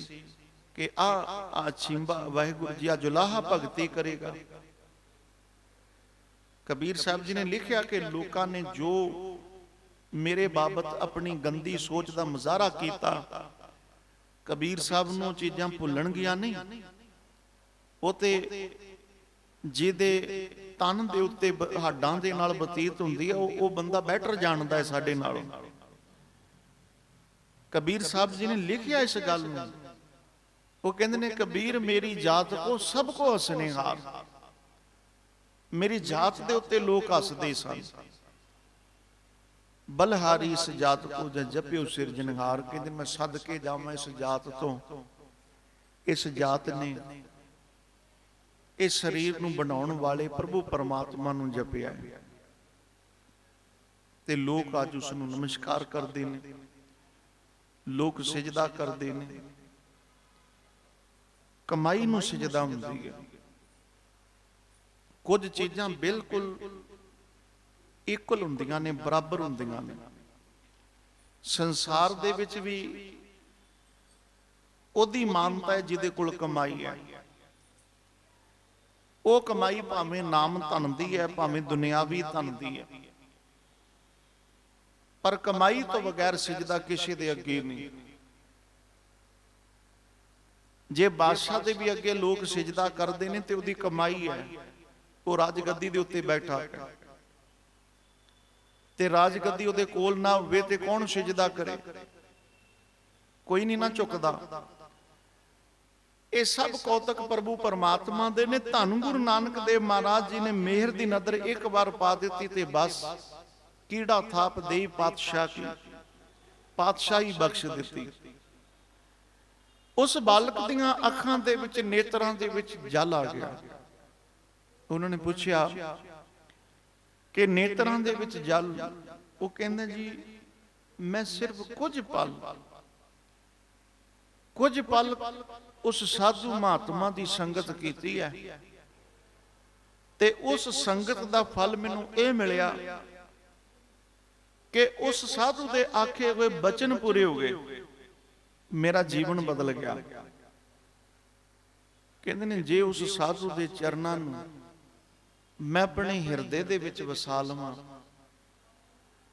ਕਿ ਆ ਆ ਛਿੰਬਾ ਵਾਹਿਗੁਰੂ ਜੀ ਆ ਜੁਲਾਹਾ ਭਗਤੀ ਕਰੇਗਾ। ਕਬੀਰ ਸਾਹਿਬ ਜੀ ਨੇ ਲਿਖਿਆ ਕਿ ਲੋਕਾਂ ਨੇ ਜੋ ਮੇਰੇ ਬਾਬਤ ਆਪਣੀ ਗੰਦੀ ਸੋਚ ਦਾ ਮੁਜ਼ਾਹਰਾ ਕੀਤਾ, ਕਬੀਰ ਸਾਹਿਬ ਨੂੰ ਚੀਜ਼ਾਂ ਭੁੱਲਣ ਗਿਆ ਨਹੀਂ। ਉਹ ਤੇ ਜਿਹਦੇ ਤਨ ਦੇ ਉੱਤੇ ਹੱਡਾਂ ਦੇ ਨਾਲ ਬਤੀਤ ਹੁੰਦੀ ਹੈ ਉਹ ਉਹ ਬੰਦਾ ਬੈਟਰ ਜਾਣਦਾ ਹੈ ਸਾਡੇ ਨਾਲੋਂ। ਕਬੀਰ ਸਾਹਿਬ ਜੀ ਨੇ ਲਿਖਿਆ ਇਸ ਗੱਲ ਨੂੰ। ਉਹ ਕਹਿੰਦੇ ਨੇ ਕਬੀਰ ਮੇਰੀ ਜਾਤ ਕੋ ਸਭ ਕੋ ਹਸਨੇ ਹਾਰ। ਮੇਰੀ ਜਾਤ ਦੇ ਉੱਤੇ ਲੋਕ ਹੱਸਦੇ ਸਨ। ਬਲਹਾਰੀ ਇਸ ਜਾਤ ਕੋ ਜਦ ਜਪਿਓ ਸਿਰਜਣਹਾਰ ਕਹਿੰਦੇ ਮੈਂ ਸਦਕੇ ਜਾਵਾਂ ਇਸ ਜਾਤ ਤੋਂ। ਇਸ ਜਾਤ ਨੇ ਇਸ ਸਰੀਰ ਨੂੰ ਬਣਾਉਣ ਵਾਲੇ ਪ੍ਰਭੂ ਪਰਮਾਤਮਾ ਨੂੰ ਜਪਿਆ ਤੇ ਲੋਕ ਅੱਜ ਉਸ ਨੂੰ ਨਮਸਕਾਰ ਕਰਦੇ ਨੇ। ਲੋਕ ਸਜਦਾ ਕਰਦੇ ਨੇ। ਕਮਾਈ ਨੂੰ ਸਜਦਾ ਹੁੰਦੀ ਹੈ। ਕੁਝ ਚੀਜ਼ਾਂ ਬਿਲਕੁਲ ਇਕੁਅਲ ਹੁੰਦੀਆਂ ਨੇ, ਬਰਾਬਰ ਹੁੰਦੀਆਂ ਨੇ। ਸੰਸਾਰ ਦੇ ਵਿੱਚ ਵੀ ਉਹਦੀ ਮਾਨਤਾ ਹੈ ਜਿਹਦੇ ਕੋਲ ਕਮਾਈ ਹੈ। ਉਹ ਕਮਾਈ ਭਾਵੇਂ ਨਾਮ ਧਨ ਦੀ ਹੈ, ਭਾਵੇਂ ਦੁਨਿਆਵੀ ਧਨ ਦੀ ਹੈ। ਪਰ ਕਮਾਈ ਤੋਂ ਬਗੈਰ ਸਜਦਾ ਕਿਸੇ ਦੇ ਅੱਗੇ ਨਹੀਂ। ਜੇ ਬਾਦਸ਼ਾਹ ਦੇ ਵੀ ਅੱਗੇ ਲੋਕ ਸਜਦਾ ਕਰਦੇ ਨੇ ਤੇ ਉਹਦੀ ਕਮਾਈ ਹੈ, ਉਹ ਰਾਜਗੱਦੀ ਦੇ ਉੱਤੇ ਬੈਠਾ ਹੈ। ਤੇ ਰਾਜਗੱਦੀ ਉਹਦੇ ਕੋਲ ਨਾ ਹੋਵੇ ਤੇ ਕੌਣ ਸਜਦਾ ਕਰੇ? ਕੋਈ ਨਹੀਂ ਨਾ ਝੁਕਦਾ। ਇਹ ਸਭ ਕੌਤਕ ਪ੍ਰਭੂ ਪਰਮਾਤਮਾ ਦੇ ਨੇ। ਧੰਨ ਗੁਰੂ ਨਾਨਕ ਦੇਵ ਮਹਾਰਾਜ ਜੀ ਨੇ ਮਿਹਰ ਦੀ ਨਜ਼ਰ ਇੱਕ ਵਾਰ ਪਾ ਦਿੱਤੀ ਤੇ ਬਸ ਕੀੜਾ ਥਾਪ ਦੇਈ ਪਾਤਸ਼ਾਹ ਕੀ? ਪਾਤਸ਼ਾਹੀ ਬਖਸ਼ ਦਿੱਤੀ। ਉਸ ਬਾਲਕ ਦੀਆਂ ਅੱਖਾਂ ਦੇ ਵਿੱਚ, ਨੇਤਰਾਂ ਦੇ ਵਿੱਚ ਜਲ ਆ ਗਿਆ। ਉਹਨਾਂ ਨੇ ਪੁੱਛਿਆ ਕਿ ਨੇਤਰਾਂ ਦੇ ਵਿੱਚ ਜਲ? ਉਹ ਕਹਿੰਦੇ ਜੀ, ਮੈਂ ਸਿਰਫ ਕੁਝ ਪਲ ਕੁਝ ਪਲ ਉਸ ਸਾਧੂ ਮਹਾਤਮਾ ਦੀ ਸੰਗਤ ਕੀਤੀ ਹੈ। ਤੇ ਉਸ ਸੰਗਤ ਦਾ ਫਲ ਮੈਨੂੰ ਇਹ ਮਿਲਿਆ ਕਿ ਉਸ ਸਾਧੂ ਦੇ ਆਖੇ ਹੋਏ ਬਚਨ ਪੂਰੇ ਹੋ ਗਏ। ਮੇਰਾ ਜੀਵਨ ਬਦਲ ਗਿਆ। ਕਹਿੰਦੇ ਨੇ, ਜੇ ਉਸ ਸਾਧੂ ਦੇ ਚਰਨਾਂ ਨੂੰ ਮੈਂ ਆਪਣੇ ਹਿਰਦੇ ਦੇ ਵਿੱਚ ਵਸਾ ਲਵਾਂ,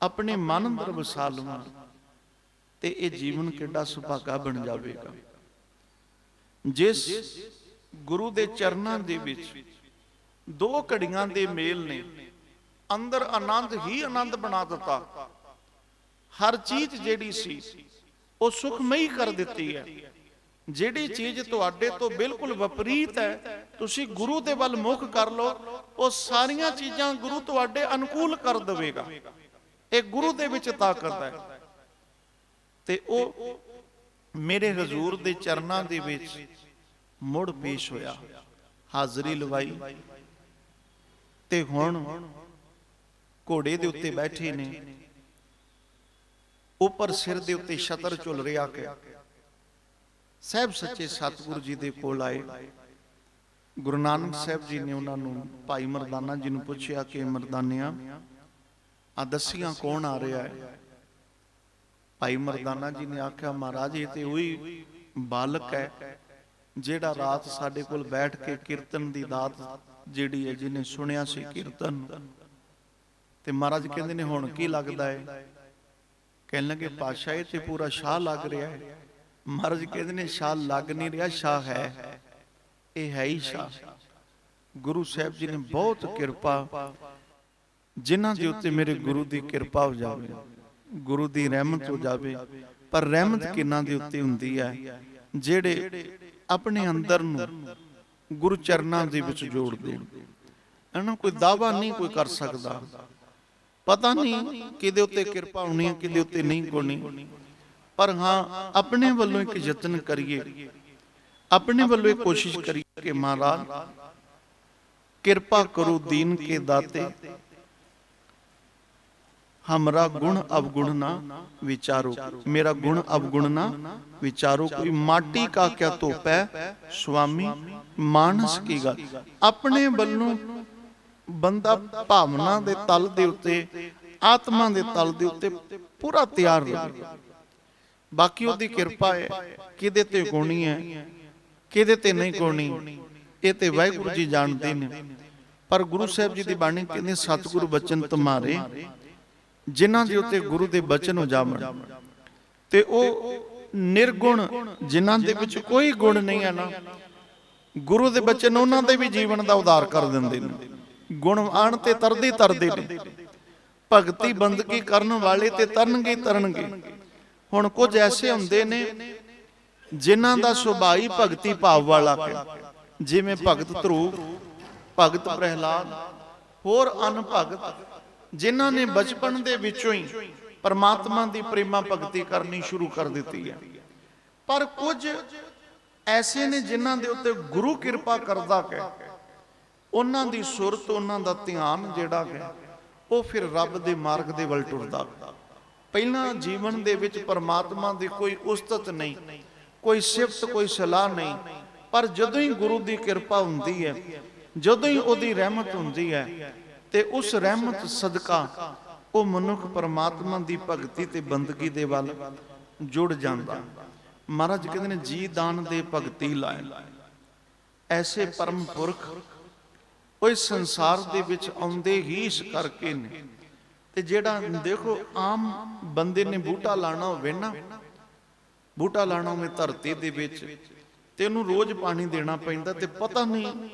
ਆਪਣੇ ਮਨ ਅੰਦਰ ਵਸਾ ਲਵਾਂ, ਤੇ ਇਹ ਜੀਵਨ ਕਿੱਡਾ ਸੁਭਾਗਾ ਬਣ ਜਾਵੇਗਾ। ਜਿਸ ਗੁਰੂ ਦੇ ਚਰਨਾਂ ਦੇ ਵਿੱਚ ਦੋ ਘੜੀਆਂ ਦੇ ਮੇਲ ਨੇ ਅੰਦਰ ਆਨੰਦ ਹੀ ਆਨੰਦ ਬਣਾ ਦਿੱਤਾ। ਹਰ ਚੀਜ਼ ਜਿਹੜੀ ਸੀ, ਉਹ ਸੁਖਮਈ ਕਰ ਦਿੱਤੀ ਹੈ। ਜਿਹੜੀ ਚੀਜ਼ ਤੁਹਾਡੇ ਤੋਂ ਬਿਲਕੁਲ ਵਿਪਰੀਤ ਹੈ, ਤੁਸੀਂ ਗੁਰੂ ਦੇ ਵੱਲ ਮੁਖ ਕਰ ਲਓ, ਉਹ ਸਾਰੀਆਂ ਚੀਜ਼ਾਂ ਗੁਰੂ ਤੁਹਾਡੇ ਅਨੁਕੂਲ ਕਰ ਦੇਵੇਗਾ। ਇਹ ਗੁਰੂ ਦੇ ਵਿੱਚ ਤਾਕਤ ਹੈ। ਤੇ ਉਹ ਮੇਰੇ ਹਜ਼ੂਰ ਦੇ ਚਰਨਾਂ ਦੇ ਵਿੱਚ ਮੁੜ ਪੇਸ਼ ਹੋਇਆ। ਹਾਜ਼ਰੀ ਲਵਾਈ। ਤੇ ਹੁਣ ਘੋੜੇ ਦੇ ਉੱਤੇ ਬੈਠੇ ਨੇ। ਉੱਪਰ ਸਿਰ ਦੇ ਉੱਤੇ ਛਤਰ ਝੁਲ ਰਿਹਾ ਕਿ ਸਹਿਬ ਸੱਚੇ ਸਤਿਗੁਰੂ ਜੀ ਦੇ ਕੋਲ ਆਏ। ਗੁਰੂ ਨਾਨਕ ਸਾਹਿਬ ਜੀ ਨੇ ਉਹਨਾਂ ਨੂੰ, ਭਾਈ ਮਰਦਾਨਾ ਜੀ ਨੂੰ ਪੁੱਛਿਆ ਕਿ ਮਰਦਾਨਿਆ ਆ ਦਸੀਆਂ ਕੌਣ ਆ ਰਿਹਾ ਹੈ? ਭਾਈ ਮਰਦਾਨਾ ਜੀ ਨੇ ਆਖਿਆ, ਮਹਾਰਾਜ, ਇਹ ਤੇ ਉਹੀ ਬਾਲਕ ਹੈ ਜਿਹੜਾ ਰਾਤ ਸਾਡੇ ਕੋਲ ਬੈਠ ਕੇ ਕੀਰਤਨ ਦੀ ਦਾਤ ਜਿਹੜੀ ਹੈ ਜਿਹਨੇ ਸੁਣਿਆ ਸੀ ਕੀਰਤਨ। ਤੇ ਮਹਾਰਾਜ ਕਹਿੰਦੇ ਨੇ, ਹੁਣ ਕੀ ਲੱਗਦਾ ਹੈ ਕਹਿਣ ਲੱਗੇ ਪਾਸ਼ਾ ਇਹ ਤੇ ਪੂਰਾ ਸ਼ਾਹ ਲੱਗ ਰਿਹਾ ਹੈ ਮਹਾਰਾਜ ਕਹਿੰਦੇ ਨੇ, ਸ਼ਾਹ ਲੱਗ ਨਹੀਂ ਰਿਹਾ, ਸ਼ਾਹ ਹੈ। ਇਹ ਹੈ ਹੀ ਸ਼ਾਹ। ਗੁਰੂ ਸਾਹਿਬ ਜੀ ਨੇ ਬਹੁਤ ਕਿਰਪਾ, ਜਿਨ੍ਹਾਂ ਦੇ ਉੱਤੇ ਮੇਰੇ ਗੁਰੂ ਦੀ ਕਿਰਪਾ ਹੋ ਜਾਵੇ, ਗੁਰੂ ਦੀ ਰਹਿਮਤ ਹੋ ਜਾਵੇ, ਪਰ ਰਹਿਮਤ ਕਿਨਾਂ ਦੇ ਉੱਤੇ ਹੁੰਦੀ ਹੈ? ਜਿਹੜੇ ਆਪਣੇ ਅੰਦਰ ਨੂੰ ਗੁਰੂ ਚਰਨਾਂ ਦੇ ਵਿੱਚ ਜੋੜ ਦੇਣ। ਇਹਨਾਂ ਕੋਈ ਦਾਵਾ ਨਹੀਂ ਕੋਈ ਕਰ ਸਕਦਾ। ਪਤਾ ਨਹੀਂ ਕਿਹਦੇ ਉੱਤੇ ਕਿਰਪਾ ਹੋਣੀ ਹੈ, ਕਿਹਦੇ ਉੱਤੇ ਨਹੀਂ ਹੋਣੀ। ਪਰ ਹਾਂ, ਆਪਣੇ ਵੱਲੋਂ ਇੱਕ ਯਤਨ ਕਰੀਏ। ਆਪਣੇ ਵੱਲੋਂ ਇਹ ਕੋਸ਼ਿਸ਼ ਕਰੀਏ ਕਿ ਮਹਾਰਾਜ, ਕਿਰਪਾ ਕਰੋ ਦੀਨ ਕੇ ਦਾਤੇ। ਹਮਰਾ ਗੁਣ ਅਵਗੁਣ ਨਾ ਵਿਚਾਰੋ। ਮੇਰਾ ਗੁਣ ਅਵਗੁਣ ਨਾ ਵਿਚਾਰੋ। ਕੋਈ ਮਾਟੀ ਕਾ ਕਿਆ ਤੋਪੈ, ਸੁਆਮੀ, ਮਾਨਸ ਕੀ ਗੱਲ? ਆਪਣੇ ਵੱਲੋਂ ਬੰਦਾ ਭਾਵਨਾ ਦੇ ਤਲ ਦੇ ਉੱਤੇ, ਆਤਮਾ ਦੇ ਤਲ ਦੇ ਉੱਤੇ ਪੂਰਾ ਤਿਆਰ ਰਹੇ ਬਾਕੀ ਉਹਦੀ ਕਿਰਪਾ ਹੈ, ਕਿਹਦੇ ਤੇ ਗੁਣੀ ਹੈ, ਕਿਹਦੇ ਤੇ ਨਹੀਂ ਗੁਣੀ, ਇਹ ਤੇ ਵਾਹਿਗੁਰੂ ਜੀ ਜਾਣਦੇ ਨੇ। ਪਰ ਗੁਰੂ ਸਾਹਿਬ ਜੀ ਦੀ ਬਾਣੀ ਕਹਿੰਦੇ, ਸਤਿਗੁਰੂ ਬਚਨ ਤੁਮਾਰੇ, ਜਿਨ੍ਹਾਂ ਦੇ ਉੱਤੇ ਗੁਰੂ ਦੇ ਬਚਨ ਹੋ ਜਾਵਣ। ਤੇ ਉਹ ਨਿਰਗੁਣ, ਜਿਨ੍ਹਾਂ ਦੇ ਵਿੱਚ ਕੋਈ ਗੁਣ ਨਹੀਂ ਹੈ ਨਾ, ਗੁਰੂ ਦੇ ਬਚਨ ਉਹਨਾਂ ਦੇ ਵੀ ਜੀਵਨ ਦਾ ਉਦਾਰ ਕਰ ਦਿੰਦੇ ਨੇ। ਗੁਣ ਆਣ ਤੇ ਤਰਦੇ ਤਰਦੇ ਨੇ। ਭਗਤੀ ਬੰਦਗੀ ਕਰਨ ਵਾਲੇ ਤੇ ਤਰਨਗੇ ਤਰਨਗੇ। ਹੁਣ ਕੁਝ ਐਸੇ ਹੁੰਦੇ ਨੇ ਜਿਨ੍ਹਾਂ ਦਾ ਸੁਭਾਅ ਭਗਤੀ ਭਾਵ ਵਾਲਾ ਹੈ। ਜਿਵੇਂ ਭਗਤ ਧਰੂ ਭਗਤ ਪ੍ਰਹਿਲਾਦ, ਹੋਰ ਅਨ ਜਿਨ੍ਹਾਂ ਨੇ ਬਚਪਨ ਦੇ ਵਿੱਚੋਂ ਹੀ ਪਰਮਾਤਮਾ ਦੀ ਪ੍ਰੇਮਾ ਭਗਤੀ ਕਰਨੀ ਸ਼ੁਰੂ ਕਰ ਦਿੱਤੀ ਹੈ। ਪਰ ਕੁਝ ਐਸੇ ਨੇ ਜਿਨ੍ਹਾਂ ਦੇ ਉੱਤੇ ਗੁਰੂ ਕਿਰਪਾ ਕਰਦਾ ਹੈ। ਉਹਨਾਂ ਦੀ ਸੁਰਤ, ਉਹਨਾਂ ਦਾ ਧਿਆਨ ਜਿਹੜਾ ਹੈ, ਉਹ ਫਿਰ ਰੱਬ ਦੇ ਮਾਰਗ ਦੇ ਵੱਲ ਟੁਰਦਾ ਪਹਿਲਾਂ ਜੀਵਨ ਦੇ ਵਿੱਚ ਪਰਮਾਤਮਾ ਦੀ ਕੋਈ ਉਸਤਤ ਨਹੀਂ, ਕੋਈ ਸਿਫਤ, ਕੋਈ ਸਲਾਹ ਨਹੀਂ, ਪਰ ਜਦੋਂ ਹੀ ਗੁਰੂ ਦੀ ਕਿਰਪਾ ਹੁੰਦੀ ਹੈ, ਜਦੋਂ ਹੀ ਉਹਦੀ ਰਹਿਮਤ ਹੁੰਦੀ ਹੈ, ਤੇ ਉਸ ਰਹਿਮਤ ਸਦਕਾ ਉਹ ਮਨੁੱਖ ਪਰਮਾਤਮਾ ਦੀ ਭਗਤੀ ਤੇ ਬੰਦਗੀ ਦੇ ਵੱਲ ਜੁੜ ਜਾਂਦਾ। ਮਹਾਰਾਜ ਕਹਿੰਦੇ ਨੇ, ਜੀ ਦਾਨ ਦੇ ਭਗਤੀ ਲਾਏ ਐਸੇ ਪਰਮ ਪੁਰਖ ਉਹ ਇਸ ਸੰਸਾਰ ਦੇ ਵਿੱਚ ਆਉਂਦੇ ਹੀ ਇਸ ਕਰਕੇ ਨੇ। ਤੇ ਜਿਹੜਾ ਦੇਖੋ ਆਮ ਬੰਦੇ ਨੇ ਬੂਟਾ ਲਾਣਾ ਹੋਵੇ ਨਾ, ਬੂਟਾ ਲਾਣਾ ਹੋਵੇ ਧਰਤੀ ਦੇ ਵਿੱਚ, ਤੇ ਉਹਨੂੰ ਰੋਜ਼ ਪਾਣੀ ਦੇਣਾ ਪੈਂਦਾ ਤੇ ਪਤਾ ਨਹੀਂ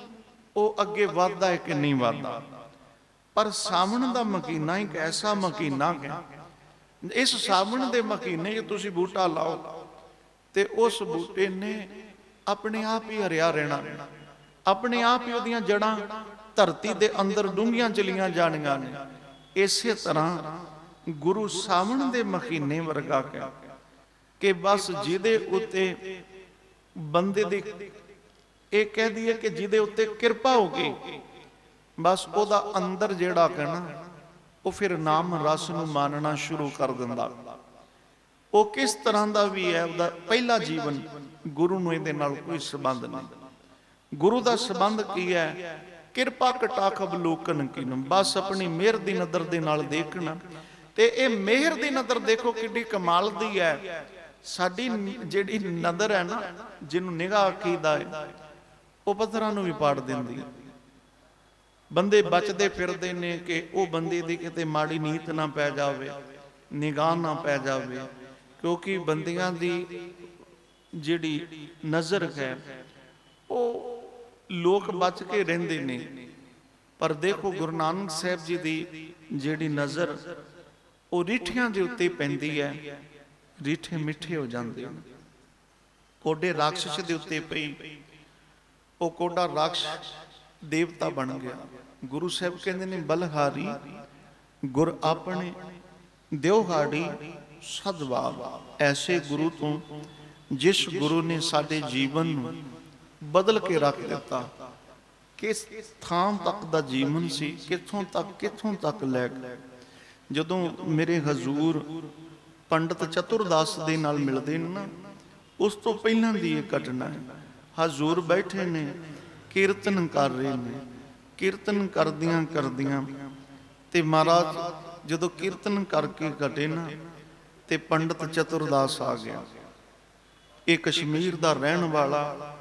ਉਹ ਅੱਗੇ ਵੱਧਦਾ ਹੈ ਕਿ ਨਹੀਂ ਵੱਧਦਾ। ਪਰ ਸਾਵਣ ਦਾ ਮਕੀਨਾ ਇੱਕ ਐਸਾ ਮਕੀਨਾ ਹੈ, ਇਸ ਸਾਵਣ ਦੇ ਮਕੀਨੇ 'ਚ ਤੁਸੀਂ ਬੂਟਾ ਲਾਓ ਤੇ ਉਸ ਬੂਟੇ ਨੇ ਆਪਣੇ ਆਪ ਹੀ ਹਰਿਆ ਰਹਿਣਾ, ਆਪਣੇ ਆਪ ਹੀ ਉਹਦੀਆਂ ਜੜਾਂ ਧਰਤੀ ਦੇ ਅੰਦਰ ਡੂੰਘੀਆਂ ਚਲੀਆਂ ਜਾਣੀਆਂ ਨੇ। ਇਸੇ ਤਰ੍ਹਾਂ ਗੁਰੂ ਸਾਵਣ ਦੇ ਮਹੀਨੇ ਵਰਗਾ ਹੈ ਕਿ ਬਸ ਜਿਹਦੇ ਉੱਤੇ ਬੰਦੇ ਦੀ ਇਹ ਕਹਿ ਦਈਏ ਕਿ ਜਿਹਦੇ ਉੱਤੇ ਕਿਰਪਾ ਹੋ ਗਈ, ਬਸ ਉਹਦਾ ਅੰਦਰ ਜਿਹੜਾ ਕਹਿਣਾ ਉਹ ਫਿਰ ਨਾਮ ਰਸ ਨੂੰ ਮਾਨਣਾ ਸ਼ੁਰੂ ਕਰ ਦਿੰਦਾ। ਉਹ ਕਿਸ ਤਰ੍ਹਾਂ ਦਾ ਵੀ ਹੈ, ਉਹਦਾ ਪਹਿਲਾ ਜੀਵਨ ਗੁਰੂ ਨੂੰ ਇਹਦੇ ਨਾਲ ਕੋਈ ਸੰਬੰਧ ਨਹੀਂ। ਗੁਰੂ ਦਾ ਸੰਬੰਧ ਕੀ ਹੈ? ਕਿਰਪਾ ਕਟਾਖ ਅਵਲੋਕਨ ਕੀਨ ਬਸ ਆਪਣੀ ਮਿਹਰ ਦੀ ਨਜ਼ਰ ਦੇ ਨਾਲ ਦੇਖਣਾ। ਤੇ ਇਹ ਮਿਹਰ ਦੀ ਨਜ਼ਰ ਦੇਖੋ ਕਿੱਡੀ ਕਮਾਲ ਦੀ ਹੈ। ਸਾਡੀ ਜਿਹੜੀ ਨਜ਼ਰ ਹੈ ਨਾ, ਜਿਹਨੂੰ ਨਿਗਾਹ ਕੀਦਾ ਹੈ, ਉਹ ਪੱਥਰਾਂ ਨੂੰ ਵੀ ਪਾੜ ਦਿੰਦੀ ਹੈ। ਬੰਦੇ ਬਚਦੇ ਫਿਰਦੇ ਨੇ ਕਿ ਉਹ ਬੰਦੇ ਦੀ ਕਿਤੇ ਮਾੜੀ ਨੀਤ ਨਾ ਪੈ ਜਾਵੇ, ਨਿਗਾਹ ਨਾ ਪੈ ਜਾਵੇ। ਕਿਉਂਕਿ ਬੰਦਿਆਂ ਦੀ ਜਿਹੜੀ ਨਜ਼ਰ ਹੈ, ਉਹ ਲੋਕ ਬਚ ਕੇ ਰਹਿੰਦੇ ਨੇ। ਪਰ ਦੇਖੋ ਗੁਰੂ ਨਾਨਕ ਸਾਹਿਬ ਜੀ ਦੀ ਜਿਹੜੀ ਨਜ਼ਰ ਉਹ ਰੀਠਿਆਂ ਦੇ ਉੱਤੇ ਪੈਂਦੀ ਹੈ। ਰੀਠੇ ਮਿੱਠੇ ਹੋ ਜਾਂਦੇ ਨੇ ਕੋਡੇ ਰਾਖਸ਼ ਦੇ ਉੱਤੇ ਪਈ। ਉਹ ਕੋਡਾ ਰਾਖਸ਼ ਦੇਵਤਾ ਬਣ ਗਿਆ। ਗੁਰੂ ਸਾਹਿਬ ਕਹਿੰਦੇ ਨੇ ਬਲਹਾਰੀ ਗੁਰ ਆਪਣੇ ਦਿਉਹਾੜੀ ਸਦਭਾਵ। ਐਸੇ ਗੁਰੂ ਤੋਂ ਜਿਸ ਗੁਰੂ ਨੇ ਸਾਡੇ ਜੀਵਨ ਨੂੰ ਬਦਲ ਕੇ ਰੱਖ ਦਿੱਤਾ। ਕਿਸ ਥਾਂ ਤੱਕ ਦਾ ਜੀਵਨ ਸੀ, ਕਿੱਥੋਂ ਤੱਕ ਕਿੱਥੋਂ ਤੱਕ ਲੈ ਜਦੋਂ ਮੇਰੇ ਹਜ਼ੂਰ ਪੰਡਤ ਚਤੁਰਦਾਸ ਦੇ ਨਾਲ ਮਿਲਦੇ ਨੇ ਨਾ, ਉਸ ਤੋਂ ਪਹਿਲਾਂ ਦੀ ਇਹ ਘਟਨਾ ਹੈ। ਹਜ਼ੂਰ ਬੈਠੇ ਨੇ, ਕੀਰਤਨ ਕਰ ਰਹੇ ਨੇ, ਕੀਰਤਨ ਕਰਦਿਆਂ ਕਰਦਿਆਂ ਤੇ ਮਹਾਰਾਜ ਜਦੋਂ ਕੀਰਤਨ ਕਰਕੇ ਘਟੇ ਨਾ, ਤੇ ਪੰਡਤ ਚਤੁਰਦਾਸ ਆ ਗਿਆ। ਇਹ ਕਸ਼ਮੀਰ ਦਾ ਰਹਿਣ ਵਾਲਾ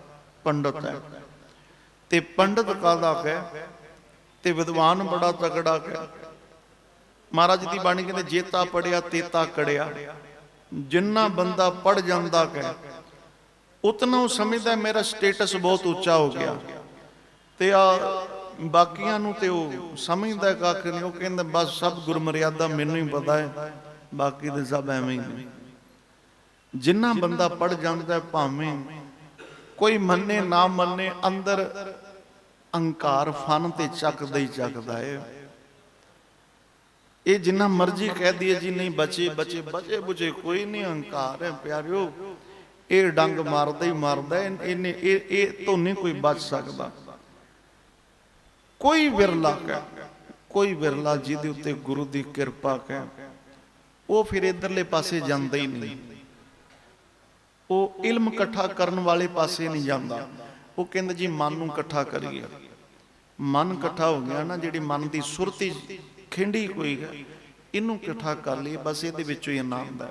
ਪੰਡਤ ਹੈ। ਤੇ ਪੰਡਤ ਕਾਦਾ ਹੈ? ਤੇ ਵਿਦਵਾਨ ਬੜਾ ਤਗੜਾ ਹੈ। ਮਹਾਰਾਜ ਦੀ ਬਾਣੀ ਕਹਿੰਦੇ, ਜੇਤਾ ਪੜਿਆ, ਤੇਤਾ ਕੜਿਆ। ਜਿੰਨਾ ਬੰਦਾ ਪੜ ਜਾਂਦਾ ਹੈ, ਉਤਨਾ ਉਹ ਸਮਝਦਾ ਮੇਰਾ ਸਟੇਟਸ ਬਹੁਤ ਉੱਚਾ ਹੋ ਗਿਆ। ਤੇ ਆ ਬਾਕੀਆਂ ਨੂੰ ਤੇ ਉਹ ਸਮਝਦਾ ਕੱਖ ਨਹੀਂ, ਉਹ ਕਹਿੰਦਾ, ਬਸ ਸਭ ਗੁਰਮਰਿਆਦਾ ਮੈਨੂੰ ਹੀ ਪਤਾ ਹੈ, ਬਾਕੀ ਦੇ ਸਭ ਐਵੇਂ ਹੀ ਨੇ। ਜਿੰਨਾ ਬੰਦਾ ਪੜ ਜਾਂਦਾ ਭਾਵੇਂ ਕੋਈ ਮੰਨੇ ਨਾ ਮੰਨੇ ਅੰਦਰ ਅਹੰਕਾਰ ਫਨ ਤੇ ਚੱਕਦਾ ਹੀ ਚੱਕਦਾ ਏ। ਇਹ ਜਿੰਨਾ ਮਰਜ਼ੀ ਕਹਿ ਦਈਏ ਜੀ ਨਹੀਂ ਬਚੇ ਬਚੇ ਬਚੇ, ਬੁਝੇ, ਕੋਈ ਨਹੀਂ ਅਹੰਕਾਰ ਹੈ ਪਿਆਰਿਓ। ਇਹ ਡੰਗ ਮਾਰਦਾ ਹੀ ਮਾਰਦਾ ਇਹਨੇ ਇਹ ਇਹ ਤੋਂ ਨਹੀਂ ਕੋਈ ਬਚ ਸਕਦਾ। ਕੋਈ ਵਿਰਲਾ ਕਹਿ, ਕੋਈ ਵਿਰਲਾ ਜਿਹਦੇ ਉੱਤੇ ਗੁਰੂ ਦੀ ਕਿਰਪਾ ਕਹਿ, ਉਹ ਫਿਰ ਇਧਰਲੇ ਪਾਸੇ ਜਾਂਦਾ ਹੀ ਨਹੀਂ। ਉਹ ਇਲਮ ਇਕੱਠਾ ਕਰਨ ਵਾਲੇ ਪਾਸੇ ਨਹੀਂ ਜਾਂਦਾ। ਉਹ ਕਹਿੰਦਾ ਜੀ, ਮਨ ਨੂੰ ਇਕੱਠਾ ਕਰੀਏ। ਮਨ ਇਕੱਠਾ ਹੋ ਗਿਆ ਨਾ, ਜਿਹੜੀ ਮਨ ਦੀ ਸੁਰਤੀ ਖਿੰਡੀ ਹੋਈ ਇਹਨੂੰ ਇਕੱਠਾ ਕਰ ਲਈਏ, ਬਸ ਇਹਦੇ ਵਿੱਚੋਂ ਹੀ ਆਨੰਦ ਹੈ